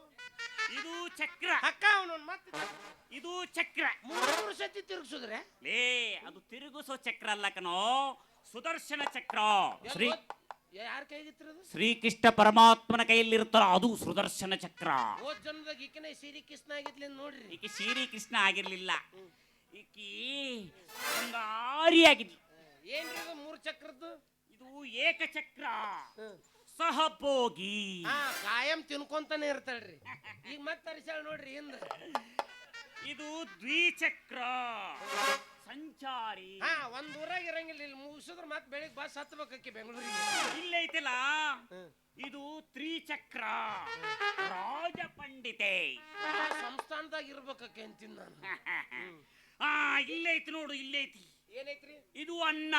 ಇದು ಚಕ್ರ. ಅಕ್ಕ ಅವನು ಮತ್ತೆ ಇದು ಚಕ್ರ. ಮೂರು ಮೂರು ಸತಿ ತಿರುಗಿಸಿದ್ರೆ? ಲೇ ಅದು ತಿರುಗಿಸೋ ಚಕ್ರ ಅಲ್ಲ ಕಣೋ. ಸುದರ್ಶನ ಚಕ್ರ. ಶ್ರೀ ಯಾರ ಕೈಗಿತ್ತಿರೋದು ಶ್ರೀಕೃಷ್ಣ ಪರಮಾತ್ಮನ ಕೈಯಲ್ಲಿರುತ್ತಲ್ಲ ಅದು ಸುದರ್ಶನ ಚಕ್ರ. ಹೋದ್ ಜನ್ಮದಾಗ ಈಕಿನ ಸಿರಿ ಕೃಷ್ಣ ಆಗಿದ್ಲಿ ನೋಡ್ರಿ. ಈಕೆ ಶ್ರೀಕೃಷ್ಣ ಆಗಿರ್ಲಿಲ್ಲ. ಈಕಿ ಬಂಗಾರಿ ಆಗಿದ್ಲು ಏನ್ರಿ ಇದು ಮೂರು ಚಕ್ರದ್ದು? ಇದು ಏಕಚಕ್ರ. ಸಹಭೋಗಿ ಹಾ ಕಾಯಂ ತಿನ್ಕೊಂತಾನೆ ಇರ್ತಾಳ್ರಿ. ಈಗ ಮತ್ತೆ ತರಿಸಾಳ ನೋಡ್ರಿ ಹಿಂದ. ಇದು ದ್ವಿಚಕ್ರ ಸಂಚಾರಿ. ಹಾ ಒಂದ್ ಊರಾಗ ಇರಂಗಿಲ್ಲ ಇಲ್ಲಿ ಮುಗಿಸಿದ್ರ ಮತ್ತೆ ಬೆಳಿಗ್ಗೆ ಬಸ್ ಹತ್ಬೇಕಿ ಬೆಂಗಳೂರಿಗೆ. ಇಲ್ಲೈತಿಲ್ಲ ಇದು ತ್ರಿಚಕ್ರ. ರಾಜ ಪಂಡಿತೆ. ಸಂಸ್ಥಾನದಾಗ ಇರ್ಬೇಕಕ್ಕೆ ಅಂತೀನಿ ನಾನು. (laughs) ಆ ಇಲ್ಲೈತಿ ನೋಡು ಇಲ್ಲೈತಿ ಏನೈತ್ರಿ? ಇದು ಅನ್ನ.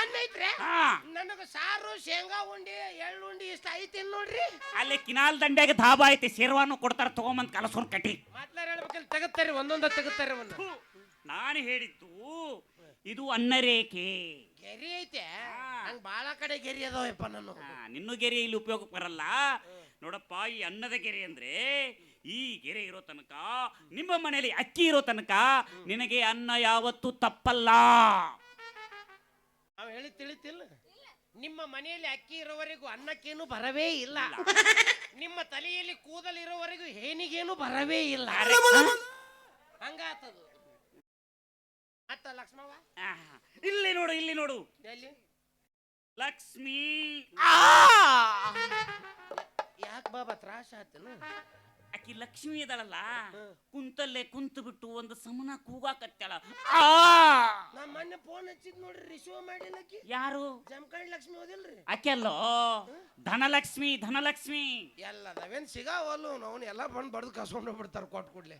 ಅನ್ನ ಐತ್ರಿ? ಹಾ. ನನಗ ಸಾರು ಶೇಂಗಾ ಉಂಡಿ ಎಳ್ಳು ಉಂಡಿ ಇಷ್ಟ ಐತಿ ನೋಡ್ರಿ? ಅಲ್ಲಿ ಕಿನಾಲ್ ದಂಡೆಗೆ ಧಾಬಾ ಐತಿ ಶೇರ್ವಾನು ಕೊಡ್ತಾರ ತಗೊಂಬಂದ್ ಕಲಸೋನ್ ಕಟ್ಟಿ. ಮಾತ್ಲಾರ ಹೇಳ್ಬೇಕಲ್ಲಿ ತೆಗತ್ತಾರಿ ಒಂದೊಂದ ತೆಗತ್ತಾರಿ ಒಂದು ನಾನು ಹೇಳಿದ್ದು ಇದು ಅನ್ನ ರೇಖೆ. ಗೆರಿ ಐತೆ. ನಂಗೆ ಹಂಗ ಬಾಳ ಕಡೆ ಗೆರಿ ಅದಾವಪ್ಪ ನಾನು. ನಿನ್ನ ನಿನ್ನೂ ಗೆರೆ ಇಲ್ಲಿ ಉಪಯೋಗಕ್ಕೆ ಬರಲ್ಲ. ನೋಡಪ್ಪ ಈ ಅನ್ನದ ಗೆರೆ ಅಂದ್ರೆ ಈ ಗೆರೆ ಇರೋ ತನಕ ನಿಮ್ಮ ಮನೆಯಲ್ಲಿ ಅಕ್ಕಿ ಇರೋ ತನಕ ನಿನಗೆ ಅನ್ನ ಯಾವತ್ತೂ ತಪ್ಪಲ್ಲ. ಅವ್ ಹೇಳಿ ತಿಳಿತಿಲ್ಲ? ನಿಮ್ಮ ಮನೆಯಲ್ಲಿ ಅಕ್ಕಿ ಇರೋವರೆಗೂ ಅನ್ನಕ್ಕೇನು ಬರವೇ ಇಲ್ಲ. ನಿಮ್ಮ ತಲೆಯಲ್ಲಿ ಕೂದಲು ಇರೋವರೆಗೂ ಹೇನಿಗೇನು ಬರವೇ ಇಲ್ಲ ಹಂಗಾತದು. ಅತ್ತ ಲಕ್ಷ್ಮವ್ವ ಆ, ಇಲ್ಲಿ ನೋಡು ಇಲ್ಲಿ ನೋಡು. ಲಕ್ಷ್ಮೀ. ಲಕ್ಷ್ಮಿ ಯಾಕೆ ಬಾಬಾ ತ್ರಾಸ ಆತನು? ಆಕಿ ಲಕ್ಷ್ಮಿ ಇದಳಲ್ಲ ಕುಂತಲ್ಲೇ ಕುಂತು ಬಿಟ್ಟು ಒಂದು ಸಮನ ಕೂಗಾಕತ್ತಾಳ ಆ! ನಾ ಮೊನ್ನೆ ಫೋನ್ ಹಚ್ಚಿದ್ ನೋಡ್ರಿ ರಿಸೀವ್ ಮಾಡಿಲ್ಲಕಿ ಯಾರು? ಜಮಖಂಡ್ ಲಕ್ಷ್ಮಿ ಓದಿಲ್ರಿ ಆಕೆಲ್ಲೋ ಧನಲಕ್ಷ್ಮಿ ಧನಲಕ್ಷ್ಮಿ. ಎಲ್ಲ ನಾವೇನ್ ಸಿಗಾವಲ್ಲು ಅವ್ನು ಎಲ್ಲ ಬಂದು ಬಡ್ದು ಕಸ್ಕೊಂಡು ಬಿಡ್ತಾರ ಕೊಟ್ಟು ಕೂಡ್ಲೆ.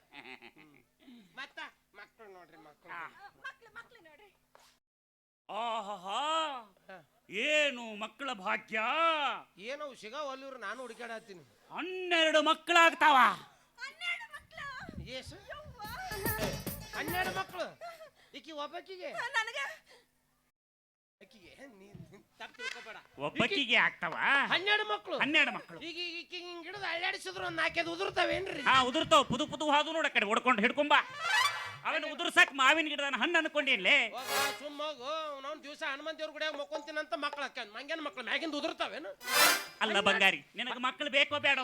ಮತ್ತ ಮಕ್ಕಳು ನೋಡ್ರಿ ಮಕ್ಕಳು ಆಹಾ ಏನು ಮಕ್ಕಳ ಭಾಗ್ಯ? ಏನೋ ಸಿಗಾವಲ್ಲು ಇವ್ರು ನಾನು ಹುಡುಕಾಡತ್ತೀನಿ ಹನ್ನೆರಡು ಮಕ್ಕಳಾಗ್ತಾವ. ಏಸು? ಯವ್ವ. ಹನ್ನೆರಡು ಮಕ್ಕಳು ಈಕಿ ಒಬ್ಬಕಿಗೆ? ನನಗೆ. ಆಕಿಗೆ ನೀನ್ ತಪ್ಪು ತಿಳ್ಕೊಬೇಡ. ಒಬ್ಬಕ್ಕಿಗೆ ಆಗ್ತಾವ? ಹನ್ನೆರಡು ಮಕ್ಕಳು ಹನ್ನೆರಡು ಮಕ್ಕಳು ಈಗ ಈಗ ಹಿಂಗ್ ಹಿಡಿದು ಅಳ್ಳಾಡಿಸಿದ್ರು ನಾಕೆದು ನಾಲ್ಕೈದು ಉದುರ್ತಾವೇನ್ರಿ? ಹಾ ಉದುರ್ತಾವ. ಪುದು ಪುದು ಹಾದು ನೋಡ ಕಡೆ ಹೊಡ್ಕೊಂಡು ಹಿಡ್ಕೊಂಬ ಅವನು ಉದುರ್ಸಕ್ ಮಾವಿನ ಗಿಡದ ಹಣ್ಣು ಅನ್ಕೊಂಡಿಲ್ಲೇ ಹೋಗ ಸುಮ್ಮ ಹೋಗು. ದಿವಸ ಹನುಮಂತ ದೇವ್ರ ಗುಡಿಯಾಗ ಅಂತ ಮಕ್ಳು ಹಾಕ್ಯಾನ ಮಂಗ್ಯಾನ ಮಕ್ಳು ಮ್ಯಾಗಿಂದ ಉದುರ್ತಾವೇನು? ಅಲ್ಲ ಬಂಗಾರಿ ನಿನಗೆ ಮಕ್ಕಳು ಬೇಕೋ ಬೇಡ.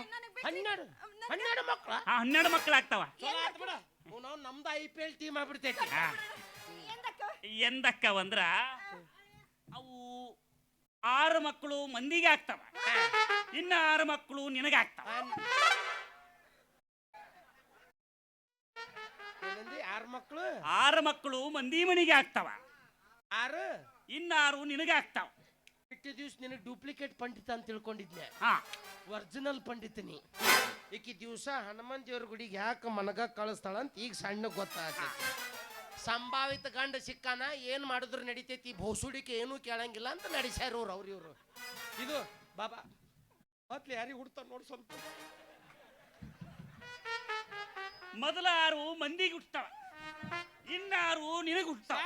ಹನ್ನೆರಡು. ಹನ್ನೆರಡು ಮಕ್ಳ? ಆ ಹನ್ನೆರಡು ಮಕ್ಳು ಚಲೋ ಆತ್ ಬಿಡ. ಅವ್ನವ್ನ ನಮ್ದು ಐ ಪಿ ಎಲ್ ಟೀಮ್ ಆಗ್ಬಿಡ್ತೈತಿ. ಎಂದಕ್ಕ ಅಂದ್ರ ಅವು ಆರು ಮಕ್ಕಳು ಮಂದಿಗೆ ಆಗ್ತಾವ. ಇನ್ನ ಆರು ಮಕ್ಕಳು ನಿನಗಾಗ್ತಾವ ಆರು ಮಕ್ಳು? ಆರು ಮಕ್ಕಳು ಮಂದಿ ಮನಿಗೆ ಆಗ್ತಾವ. ಆರು? ಇನ್ನಾರು ನಿನಗಾಗ್ತಾವ ಇಟ್ಟು ದಿವ್ಸ ನಿನಗೆ ಡೂಪ್ಲಿಕೇಟ್ ಪಂಡಿತ ಅಂತ ತಿಳ್ಕೊಂಡಿದ್ನೆ. ಹಾ. ಒರಿಜಿನಲ್ ಪಂಡಿತನಿ. ಈಕಿ ದಿವಸ ಹನುಮಾನ್ ದೇವ್ರ ಗುಡಿಗೆ ಯಾಕೆ ಮನಗ ಕಳಿಸ್ತಾಳ ಅಂತ ಈಗ ಸಣ್ಣ ಗೊತ್ತಾಗ್ತದೆ. ಸಂಭಾವಿತ ಗಂಡ ಸಿಕ್ಕಾನ ಏನ್ ಮಾಡಿದ್ರು ನಡಿತೈತಿ? ಭೋಸುಡಿಕೆ ಏನೂ ಕೇಳಂಗಿಲ್ಲ ಅಂತ ನಡೆಸ್ಯಾರ ಅವ್ರು ಅವ್ರು ಇವ್ರು. ಇದು ಬಾಬಾ ಮೊದ್ಲು ಯಾರಿಗೆ ಹುಡ್ತಾರ ನೋಡಿ ಸ್ವಲ್ಪ ಮೊದಲ ಆರು ಮಂದಿಗೆ ಹುಟ್ತಾವ ಇನ್ನಾರು ನಿನಗೆ ಹುಟ್ತಾವ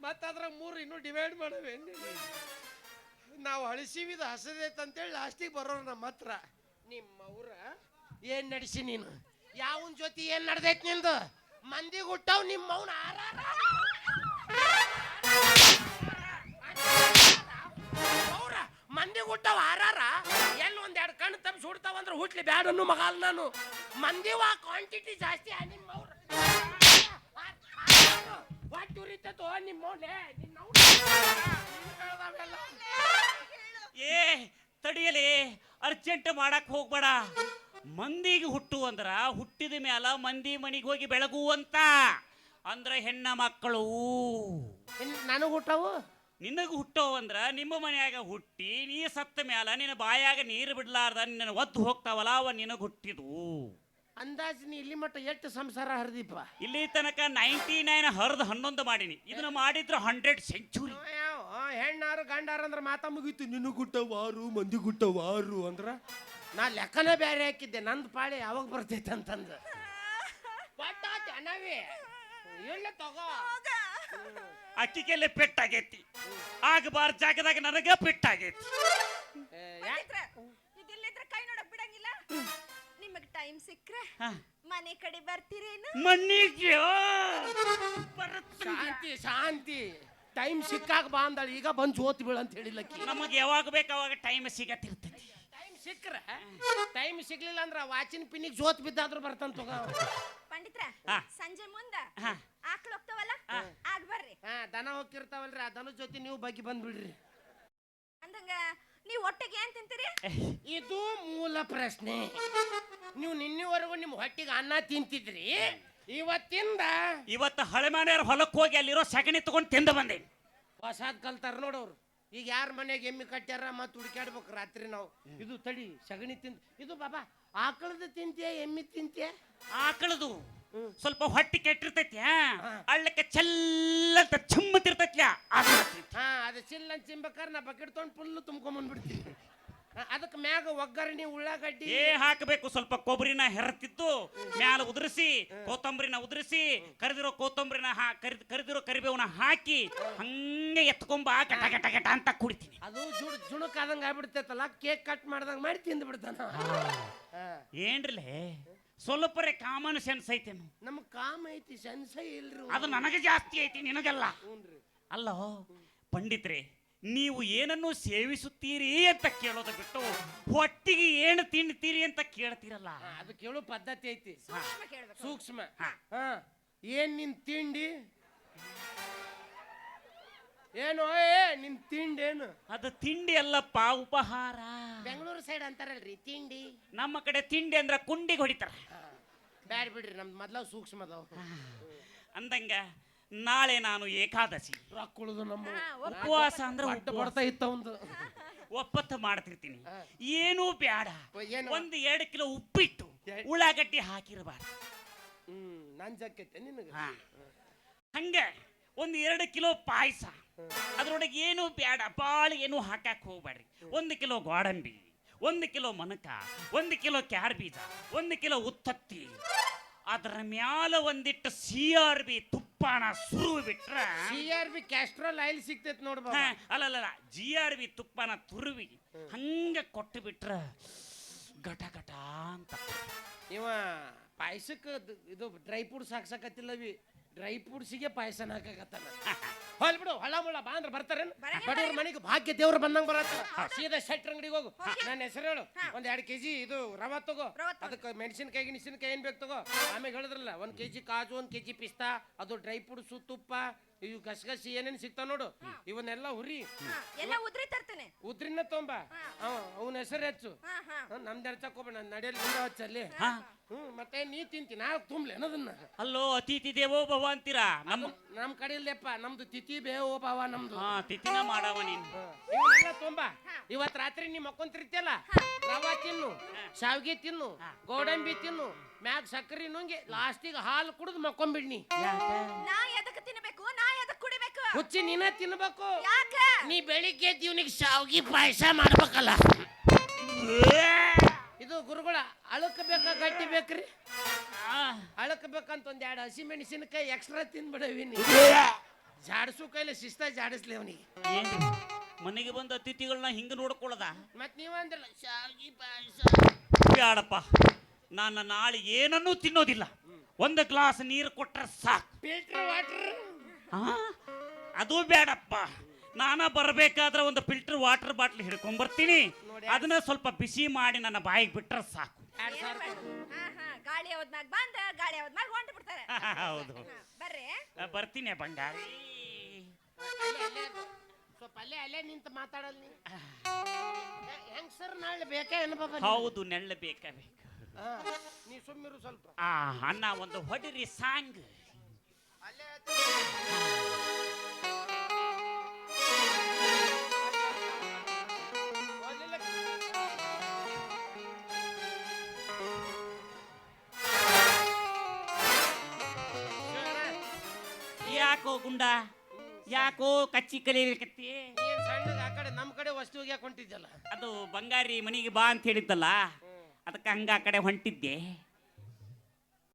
ಮತ್ತದ್ರ ಮೂರು ಇನ್ನೂ ಡಿವೈಡ್ ಮಾಡವೆ ನಾವು ಹಳಸಿವಿದ ಹಸದೈತೆ ಅಂತೇಳಿ ಲಾಸ್ಟಿಗೆ ಬರೋರು ನಮ್ಮ ಹತ್ರ. ನಿಮ್ಮ ಅವ್ರ ಏನ್ ನಡೆಸಿ ನೀನು? ಯಾವನ್ ಜೊತೆ ಏನ್ ನಡ್ದೈತಿ ನಿಂದು? ಮಂದಿಗೆ ಹುಟ್ಟವ್ ನಿಮ್ಮ ಅವ್ನ ಮಂದಿಗೆ ಹುಟ್ಟಾವ ಆರಾರ ಎಲ್ಲಿ ಒಂದ್ ಎರಡು ಕಣ್ಣು ತಪ್ಪಿಸಿ ಸುಡ್ತಾವ ಅಂದ್ರೆ ಹುಟ್ಲಿ ಬ್ಯಾಡ ಅನ್ನೋ ಮಗಾಲ್ ನಾನು. ನಾನು ಮಂದಿವ ಕ್ವಾಂಟಿಟಿ ಜಾಸ್ತಿ ಆ ಹೊಟ್ಟೆ. ಏ ತಡಿಯಲಿ ಅರ್ಜೆಂಟ್ ಮಾಡಕ್ ಹೋಗ್ಬೇಡ. ಮಂದಿಗೆ ಹುಟ್ಟು ಅಂದ್ರ ಹುಟ್ಟಿದ ಮ್ಯಾಲ ಮಂದಿ ಮನಿಗೆ ಹೋಗಿ ಬೆಳಗುವಂತ ಅಂದ್ರ ಹೆಣ್ಣ ಮಕ್ಕಳು. ನಾನು ನನಗ್ ಹುಟ್ಟಾವು? ನಿನಗೆ ಹುಟ್ಟೋವಂದ್ರ ನಿಮ್ಮ ಮನೆಯಾಗ ಹುಟ್ಟಿ ನೀ ಸತ್ತ ಮ್ಯಾಲ ನಿನ್ನ ಬಾಯಾಗ ನೀರು ಬಿಡ್ಲಾರ್ದ ನಿನ್ನ ಒದ್ದು ಹೋಗ್ತಾವಲ್ಲ ಅವ ನಿನಗೆ ಹುಟ್ಟಿದು. ಅಂದಾಜ್ ನೀ ಇಲ್ಲಿ ಮಟ್ಟ ಎಷ್ಟು ಸಂಸಾರ ಹರಿದಿಪ್ಪ? ಇಲ್ಲಿ ತನಕ ನೈಂಟಿ ನೈನ್ ಹರಿದು ಹನ್ನೊಂದು ಮಾಡೀನಿ. ಇದನ್ನ ಮಾಡಿದ್ರ ಹಂಡ್ರೆಡ್ ಸೆಂಚುರಿ ಹೆಣ್ಣಾರು ಗಂಡಾರು ಅಂದ್ರೆ ಮಾತಾ ಮುಗೀತು. ನಿನ್ನ ಗುಟ್ಟವಾರು ಮಂದಿ ಗುಟ್ಟವಾರು ಅಂದ್ರ ನಾ ಲೆಕ್ಕನ ಬೇರೆ ಹಾಕಿದ್ದೆ. ನಂದು ಪಾಳೆ ಯಾವಾಗ ಬರ್ತೈತೆ ಅಂತಂದು. ಪಟ್ಟ (laughs) ಅಣ್ಣವೇ ಇಲ್ಲ ತಗೋ. ಅಕ್ಕಿಗೆಲ್ಲ ಪೆಟ್ಟಾಗೈತಿ. ಆಗಬಾರ ಜಾಗದಾಗ ನನಗ ಪೆಟ್ಟಾಗೈತಿ. ಪಂಡಿತ್ರ ಇದಿಲ್ಲಿದ್ರೆ ಕೈ ನೋಡಕ್ ಬಿಡಂಗಿಲ್ಲ? ನಿಮಗ್ ಟೈಮ್ ಸಿಕ್ಕ್ರೆ ಹಾ. ಮನೆ ಕಡೆ ಬರ್ತೀರೇನು? ಮಣ್ಣಿಗೆ ಬರುತ್ತೆ ಶಾಂತಿ ಶಾಂತಿ. ಟೈಮ್ ಸಿಕ್ಕಾಗ ಬಾ ಅಂದಳ ಈಗ ಬಂದು ಜೋತ್ ಬೀಳ ಅಂತ ಹೇಳಿಲ್ಲ ನಮಗೆ ಯಾವಾಗ ಬೇಕು ಅವಾಗ ಟೈಮ್ ಸಿಗತ್ತಿರ್ತೈತಿ ಟೈಮ್ ಸಿಕ್ಕ್ರ? ಟೈಮ್ ಸಿಗ್ಲಿಲ್ಲ ಅಂದ್ರ ವಾಚಿನ ಪಿನ್ನಿಗೆ ಜೋತ್ ಬಿದ್ದಾದ್ರೂ ಬರ್ತಂತ ತಗೋ. ಪಂಡಿತ್ರ ಹಾ. ಸಂಜೆ ಮುಂದ ಹಾ. ಆಕಳು ಹೋಗ್ತಾವಲ್ಲ? ಆಗ ಬರ್ರಿ. ಹಾ ದನ ಹೋಗಿರ್ತಾವಲ್ರಿ ಆ ದನದ ಜೊತೆ ನೀವು ಬಗ್ಗೆ ಬಂದ್ಬಿಡ್ರಿ. ಅಂದಂಗ ನೀವು ಒಟ್ಟಿಗೆ ಏನ್ ತಿಂತೀರಿ? ಇದು ಮೂಲ ಪ್ರಶ್ನೆ. ನೀವು ನಿನ್ನೆವರೆಗೂ ನಿಮ್ಮ ಹೊಟ್ಟಿಗೆ ಅನ್ನ ತಿಂತಿದ್ರಿ. ಇವತ್ತಿಂದ ಇವತ್ತು ಹಳೆ ಮನೆಯವ್ರ ಹೊಲಕ್ಕೆ ಹೋಗಿ ಅಲ್ಲಿರೋ ಸಗಣಿ ತಗೊಂಡು ತಿಂದು ಬಂದೆ. ಹೊಸಾದ್ ಕಲ್ತಾರ ನೋಡವ್ರು ಈಗ ಯಾರ ಮನೆಗೆ ಎಮ್ಮಿ ಕಟ್ಟ್ಯಾರ ಮತ್ತೆ ಹುಡುಕ್ಯಾಡ್ಬೇಕು ರಾತ್ರಿ ನಾವು. ಇದು ತಡಿ ಸಗಣಿ ತಿಂದು ಇದು ಬಾಬಾ ಆಕಳದ ತಿಂತೀಯ ಎಮ್ಮಿ ತಿಂತೀಯ? ಆಕಳದು. ಸ್ವಲ್ಪ ಹೊಟ್ಟಿ ಕೆಟ್ಟಿರ್ತೈತಿ ಅಳ್ಳಕ್ಕೆ ಚೆಲ್ಲಂತ ಚಿಮ್ಮತಿರ್ತೈತಿ. ಹಾ ಅದು ಚಿಲ್ಲ ಚಿಂಬಕಾರ ನಾ ಬಕೆಟ್ ತೊಗೊಂಡು ಫುಲ್ಲು ತುಂಬ್ಕೊಂಬಂದ್ಬಿಡ್ತೀನಿ ಅದಕ್ಕೆ ಮ್ಯಾಗ ಒಗ್ಗರಣಿ ಉಳ್ಳಾಗಡ್ಡಿ. ಏ ಹಾಕಬೇಕು. ಸ್ವಲ್ಪ ಕೊಬ್ಬರಿನ ಹೆರತಿದ್ದು ಮ್ಯಾಲ ಉದುರಿಸಿ ಕೊತ್ತಂಬರಿನ ಉದುರಿಸಿ ಕರಿದಿರೋ ಕೊತ್ತಂಬರಿನ ಹಾ ಕರಿದ ಕರಿದಿರೋ ಕರಿಬೇವನ ಹಾಕಿ ಹಂಗೆ ಎತ್ಕೊಂಬ ಗಟ ಗಟ ಗಟ ಅಂತ ಕುಡಿತೀನಿ. ಅದು ಜುಡ್ ಜುಣುಕ್ ಆದಂಗ ಆಗ್ಬಿಡ್ತೈತಲ್ಲ ಕೇಕ್ ಕಟ್ ಮಾಡ್ದಂಗ ಮಾಡಿ ತಿಂದು ಬಿಡ್ತಾನ. ಏನ್ರಲೇ? ಸ್ವಲ್ಪರೇ ಕಾಮನ್ ಸೆನ್ಸ್ ಐತೆ ನಮ್ ಕಾಮ ಐತಿ ಸೆನ್ಸ್ ಇಲ್ರಿ ಅದು ನನಗೆ ಜಾಸ್ತಿ ಐತಿ ನಿನಗೆಲ್ಲ. ಅಲ್ಲ ಅಲ್ಲೋ ಪಂಡಿತ್ರೆ ನೀವು ಏನನ್ನು ಸೇವಿಸುತ್ತೀರಿ ಅಂತ ಕೇಳೋದು ಬಿಟ್ಟು ಹೊಟ್ಟಿಗೆ ಏನು ತಿನ್ನುತ್ತೀರಿ ಅಂತ ಕೇಳ್ತೀರಲ್ಲ? ಹಾ, ಅದು ಕೇಳೋ ಪದ್ಧತಿ ಐತಿ. ಸೂಕ್ಷ್ಮ ಕೇಳ್ಬೇಕು. ಸೂಕ್ಷ್ಮ. ಹಾ. ಹಾ. ಏನ್ ನಿನ್ ತಿಂಡಿ? ಏನು? ಏ ನಿನ್ ತಿಂಡಿ ಏನು? ಅದು ತಿಂಡಿ ಅಲ್ಲಪ್ಪ ಉಪಹಾರ. ಬೆಂಗಳೂರು ಸೈಡ್ ಅಂತಾರಲ್ರಿ ತಿಂಡಿ. ನಮ್ಮ ಕಡೆ ತಿಂಡಿ ಅಂದ್ರ ಕುಂಡಿಗೆ ಹೊಡಿತಾರ. ಬ್ಯಾಡ್ ಬಿಡ್ರಿ ನಮ್ದು ಮೊದ್ಲ ಸೂಕ್ಷ್ಮ ಅದಾವ. ಅಂದಂಗ ನಾಳೆ ನಾನು ಏಕಾದಶಿ. ರೊಕ್ಕ ಉಳಿದು ನಮ್ಮ ಉಪವಾಸ ಅಂದ್ರೆ ಅಡ್ಡ ಇತ್ತ ಒಂದು ಒಪ್ಪತ್ತು ಮಾಡ್ತಿರ್ತೀನಿ. ಏನೂ ಬ್ಯಾಡ. ಏನು? ಒಂದು ಎರಡು ಕಿಲೋ ಉಪ್ಪಿಟ್ಟು ಉಳ್ಳಾಗಡ್ಡಿ ಹಾಕಿರಬಾರ್ದು. ಹ್ಮ್ ನನ್ ಜಕ್ಕೈತೆ ನಿನಗೆ. ಹಂಗೆ ಒಂದು ಎರಡು ಕಿಲೋ ಪಾಯಸ. ಅದ್ರೊಳಗೆ ಏನು ಬ್ಯಾಡ ಪಾಳು ಏನು ಹಾಕಕ್ ಹೋಗ್ಬೇಡ್ರಿ ಒಂದು ಕಿಲೋ ಗೋಡಂಬಿ ಒಂದು ಕಿಲೋ ಮನಕ ಒಂದು ಕಿಲೋ ಕ್ಯಾರ್ ಬೀಜ ಒಂದು ಕಿಲೋ ಉತ್ತತ್ತಿ. ಅದರ ಮ್ಯಾಲ ಒಂದಿಟ್ಟು ಸಿ ಆರ್ ಬಿ ತುಪ್ಪನ ಸುರು ಬಿಟ್ರ C R B Castrol oil ಸಿಗ್ತೈತೆ ನೋಡ್ಬ ಅಲ್ಲ ಅಲ್ಲಲ್ಲ ಜಿ ಆರ್ ಬಿ ತುಪ್ಪನ ತುರುವಿ ಹಂಗೆ ಕೊಟ್ಟು ಬಿಟ್ರ ಘಟ ಘಟ ಅಂತ. ಇವ ಪಾಯಸಕ್ಕೆ ಇದು ಡ್ರೈ ಫ್ರೂಟ್ಸ್ ಹಾಕ್ಸಕತ್ತಿಲ್ಲವಿ ಡ್ರೈ ಫ್ರೂಟ್ಸಿಗೆ ಪಾಯಸನ ಹಾಕಕತ್ತಾನ. ಹೊಲ್ ಬಿಡು ಹೊಳ ಮುಳ ಬಾ ಅಂದ್ರೆ ಬರ್ತಾರೇನು? ಬಡವ್ರ ಮನೆಗೆ ಭಾಗ್ಯ ದೇವ್ರು ಬಂದಂಗ ಬರತ್ತ. ಸೀದಾ ಶೆಟ್ರ್ ಅಂಗಡಿಗೆ ಹೋಗು. ನನ್ನ ಹೆಸರು ಹೇಳು. ಒಂದ್ ಎರಡು ಕೆಜಿ ಇದು ರವ ತಗೋ. ಅದಕ್ಕೆ ಮೆಣಸಿನ್ಕಾಯಿ ಗಿಣಸಿನ್ಕಾಯಿ ಏನ್ ಬೇಕು ತಗೋ. ಆಮೇಲೆ ಹೇಳಿದ್ರಲ್ಲ ಒಂದ್ ಕೆಜಿ ಕಾಜು ಒಂದ್ ಕೆಜಿ ಪಿಸ್ತಾ ಅದು ಡ್ರೈ ಫ್ರೂಟ್ಸು ತುಪ್ಪ ಇವು ಗಸಗಸಿ ಏನೇನ್ ಸಿಗ್ತಾವ ನೋಡು. ಇವನ್ನೆಲ್ಲ ಹುರಿ. ಹಾ, ಎಲ್ಲ ಉದ್ರಿ ತರ್ತೇನೆ. ಉದ್ರಿನ ತೊಂಬ. ಅವನ ಹೆಸರು ಹೆಚ್ಚು. ನಮ್ದು ಎರ್ಚಕ್ ಹೋಗ್ಬೇಡ ನಡೆಯಲ್ಲಿ ನೀನು ಹಚ್ಚಲ್ಲಿ. ಹಾ. ಹ್ಮ್ ಮತ್ತೆ ನೀ ತಿಂತಿ ನಾ ತುಂಬ್ಲೆ ಅನ್ನೋದನ್ನ. ಅಲ್ಲೋ ಅತಿಥಿ ದೇವೋ ಭವ ಅಂತೀರಾ? ನಮ್ ನಮ್ ಕಡೆ ಇಲ್ಲಪ್ಪ ನಮ್ದು ತಿಥಿ ಬೇವೋ ಭವ ನಮ್ದು. ಹಾ ತಿಥಿನ ಮಾಡವ ನೀನು. ಇವನ್ನೆಲ್ಲ ತುಂಬ. ಇವತ್ ರಾತ್ರಿ ನೀ ಮಕ್ಕೊಂತಿರ್ತಿಯಲ್ಲ ರವಾ ತಿನ್ನು ಶಾವ್ಗಿ ತಿನ್ನು ಗೋಡಂಬಿ ತಿನ್ನು ಮ್ಯಾಗ ಸಕ್ಕರಿ ನುಂಗಿ ಲಾಸ್ಟಿಗೆ ಹಾಲು ಕುಡಿದು ಮಕ್ಕೊಂಬಿಡ್ನಿ ನಾ. ಎದಕ್ಕೆ ತಿನ್ಬೇಕು? ನಾ ಎದಕ್ ಕುಡಿಬೇಕು. ಹುಚ್ಚಿ ನೀನ ತಿನ್ಬೇಕು. ಯಾಕ? ನೀ ಬೆಳಿಗ್ಗೆ ಇವನಿಗೆ ಶಾವ್ಗಿ ಪಾಯಸ ಮಾಡ್ಬೇಕಲ್ಲ. ಇದು ಗುರುಗಳ ಅಳಕ್ ಬೇಕ ಗಟ್ಟಿ ಬೇಕ್ರಿ? ಅಳಕ್ ಬೇಕಂತ ಒಂದ್ ಎರಡು ಹಸಿ ಮೆಣಸಿನಕಾಯಿ ಎಕ್ಸ್ಟ್ರಾ ತಿನ್ಬಿಡವಿನಿ ಜಾಡಿಸು ಕೈಲಿ ಶಿಸ್ತ ಜಾಡಿಸ್ಲಿ ಅವನಿಗೆ. ಏನು ಮನೆಗೆ ಬಂದ ಅತಿಥಿಗಳನ್ನ ಹಿಂಗ ನೋಡ್ಕೊಳ್ಳದ ಮತ್ ನೀವಂದ್ರಲ್ಲ ಶಾವ್ಗಿ ಪಾಯಸ. ಬ್ಯಾಡಪ್ಪ ನಾನು ನಾಳೆ ಏನನ್ನೂ ತಿನ್ನೋದಿಲ್ಲ. ಒಂದು ಗ್ಲಾಸ್ ನೀರು ಕೊಟ್ಟರೆ ಸಾಕು. Filter water? ಅದು ಬೇಡಪ್ಪ. ನಾನ ಬರ್ಬೇಕಾದ್ರೆ ಒಂದು ಫಿಲ್ಟರ್ ವಾಟರ್ ಬಾಟ್ಲ್ ಹಿಡ್ಕೊಂಡ್ ಅದನ್ನ ಸ್ವಲ್ಪ ಬಿಸಿ ಮಾಡಿ ನನ್ನ ಬಾಯಿಗೆ ಬಿಟ್ರೆ ಸಾಕು. ಗಾಳಿ ಅವದ್ನಾಗ ಬಂದ ಗಾಳಿ ಅವದ್ನಾಗ ಹೊಂಟ ಬಿಡ್ತಾರೆ. ಹೌದು. ಬರ್ರಿ. ಆ, ಬರ್ತೀನಿ ಬಂಗಾರ. ಅಲ್ಲೇ ಅಲ್ಲೇ ಅದು. ಸ್ವಲ್ಪ ಅಲ್ಲೇ ಅಲ್ಲೇ ನಿಂತು ಮಾತಾಡಲ್ ನೀ ಹೆಂಗ್ ಸರ್ ನಾಳೆ ಬೇಕಾ ಏನು ಬಾಬಾ ನಿನಗೆ? ಹೌದು ನೆಳ್ಳ ಬೇಕ ಬೇಕು. ಹಾ, ನೀ ಸುಮ್ಮಿರು ಸ್ವಲ್ಪ. ಆ ಅಣ್ಣ ಒಂದು ಹೊಡಿರಿ ಸಾಂಗ್. ಯಾಕೋ ಗುಂಡ? ಯಾಕೋ ಕಚ್ಚಿ ಕಲಿಯಬೇಕತ್ತಿ ನೀನ್ ಸಣ್ಣಗೆ ಆ ಕಡೆ ನಮ್ಮ ಕಡೆ ವಸ್ತು ಹೋಗ್ಯಾಕ ಹೊಂಟಿದ್ದಲ್ಲ ಅದು ಬಂಗಾರಿ ಮನೆಗೆ ಬಾ ಅಂತ ಹೇಳಿದ್ದಲ್ಲ ಅದಕ್ಕೆ ಹಂಗ ಆ ಕಡೆ ಹೊಂಟಿದ್ದೆ.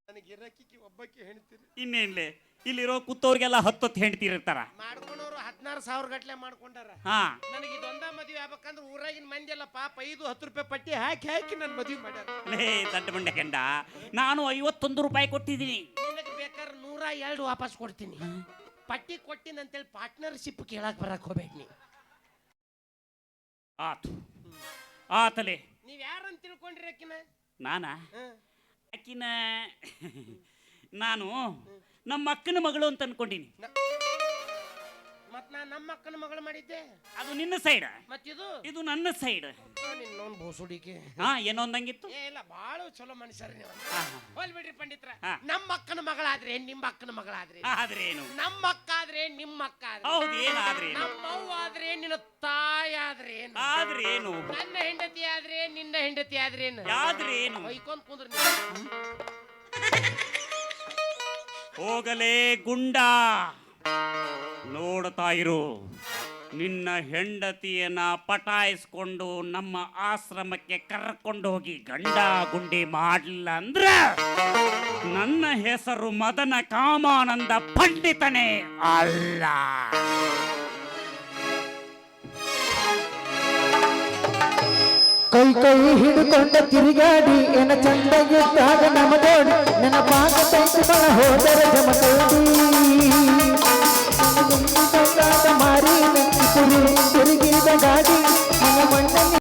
ನನಗೆ ಇರಕ್ಕೆ ಒಬ್ಬಕ್ಕೆ ಹೆಣ್ತೀರಿ. ಇನ್ನೇನ್ಲೆ? ಇಲ್ಲಿರೋ ಕೂತವ್ರಿಗೆಲ್ಲ ಹತ್ತೊತ್ತು ಹೆಂಡ್ತಿರ್ತಾರ ಮಾಡ್ಕೊಂಡವ್ರು ಹದಿನಾರು ಸಾವಿರ ಗಟ್ಲೆ ಮಾಡ್ಕೊಂಡಾರ. ಹಾ. ನನಗೆ ಇದೊಂದ ಮದುವೆ ಆಗ್ಬೇಕಂದ್ರೆ ಊರಾಗಿನ ಮಂದಿ ಎಲ್ಲ ಪಾಪ ಐದು ಹತ್ತು ರೂಪಾಯಿ ಪಟ್ಟಿ ಹಾಕಿ ಹಾಕಿ ನನ್ನ ಮದುವೆ ಮಾಡ್ಯಾರ. ಲೇ ದಡ್ಡ ಬಂಡೆ ಕೆಂಡ ನಾನು ಐವತ್ತೊಂದು ರೂಪಾಯಿ ಕೊಟ್ಟಿದ್ದೀನಿ. ನಿನಗೆ ಬೇಕಾದ್ರೆ ನೂರ ಎರಡು ವಾಪಸ್ ಕೊಡ್ತೀನಿ. ಪಟ್ಟಿ ಕೊಟ್ಟಿನ ಅಂತೇಳಿ ಪಾರ್ಟ್ನರ್ಶಿಪ್ ಕೇಳಕ್ ಬರಕ್ ಹೋಗ್ಬೇಡಿ ನೀ. ಆತು. ಆತಲೆ. ನೀವ್ ಯಾರಂತ ತಿಳ್ಕೊಂಡ್ರಿ ಅಕ್ಕಿನ? (laughs) ನಾನು. ಅಕ್ಕಿನ ನಾನು ನಮ್ಮ ಅಕ್ಕನ ಮಗಳು ಅಂತ ಅನ್ಕೊಂಡಿನಿ. ಮತ್ ನಾ ನಮ್ಮ ಅಕ್ಕನ ಮಗಳು ಮಾಡಿದ್ದೆ. ಅದು ನಿನ್ನ ಸೈಡ್ ಮತ್ತಿದು ಇದು? ನನ್ನ ಸೈಡ್ ನಿನ್ನೊಂದು ಬೋಸುಡಿಕೆ ಹಾ ಏನೋ ಒಂದಂಗಿತ್ತು ಏ ಇಲ್ಲ ಬಾಳ ಚಲೋ ಮನುಷ್ಯರ ನೀವು. ಹೋಲ್ ಬಿಡ್ರಿ ಪಂಡಿತ್ರ. ಹಾ. ನಮ್ಮ ಅಕ್ಕನ ಮಗಳಾದ್ರೆ ನಿಮ್ಮ ಅಕ್ಕನ ಮಗಳಾದ್ರೆ. ಆದ್ರೆ ಏನು? ನಮ್ಮ ಅಕ್ಕ ಆದ್ರೆ ನಿಮ್ಮ ಅಕ್ಕ ಆದ್ರೆ. ಹೌದು ಏನಾದ್ರೆ ಏನು? ನಮ್ಮ ಅವ್ವ ಆದ್ರೆ ನಿನ್ನ ತಾಯಿ ಆದ್ರೆ ಆದ್ರೆ ಏನು? ನನ್ನ ಹೆಂಡತಿ ಆದ್ರೆ ನಿನ್ನ ಹೆಂಡತಿ ಆದ್ರೆ ಏನು? ಆದ್ರೆ ಏನು? ಹೊಯ್ಕೊಂಡ್ ಕುಂದ್ರ ಹೋಗಲೇ ಗುಂಡ. ನೋಡ್ತಾ ಇರು, ನಿನ್ನ ಹೆಂಡತಿಯನ್ನ ಪಟಾಯಿಸ್ಕೊಂಡು ನಮ್ಮ ಆಶ್ರಮಕ್ಕೆ ಕರ್ಕೊಂಡು ಹೋಗಿ ಗಂಡ ಗುಂಡಿ ಮಾಡಲಿಲ್ಲ ಅಂದ್ರ ನನ್ನ ಹೆಸರು ಮದನ ಕಾಮಾನಂದ ಪಂಡಿತನೇ ಅಲ್ಲ. ಕೈ ಕೈ ಹಿಡ್ಕೊಂಡ ತಿರುಗಾಡಿ ಏನ ಚಂದಾಗಿದ್ದಾಗ ನಮ್ಮ ದೋಡಿ ನನ್ನ ಪಾಕ ತೈತು ಮನ ಹೋದರ ಜಮ ಮಾರಿ ತಿರುಗಿದ ಗಾಡಿ, ನನ್ನ ಮಣ್ಣಲ್ಲಿ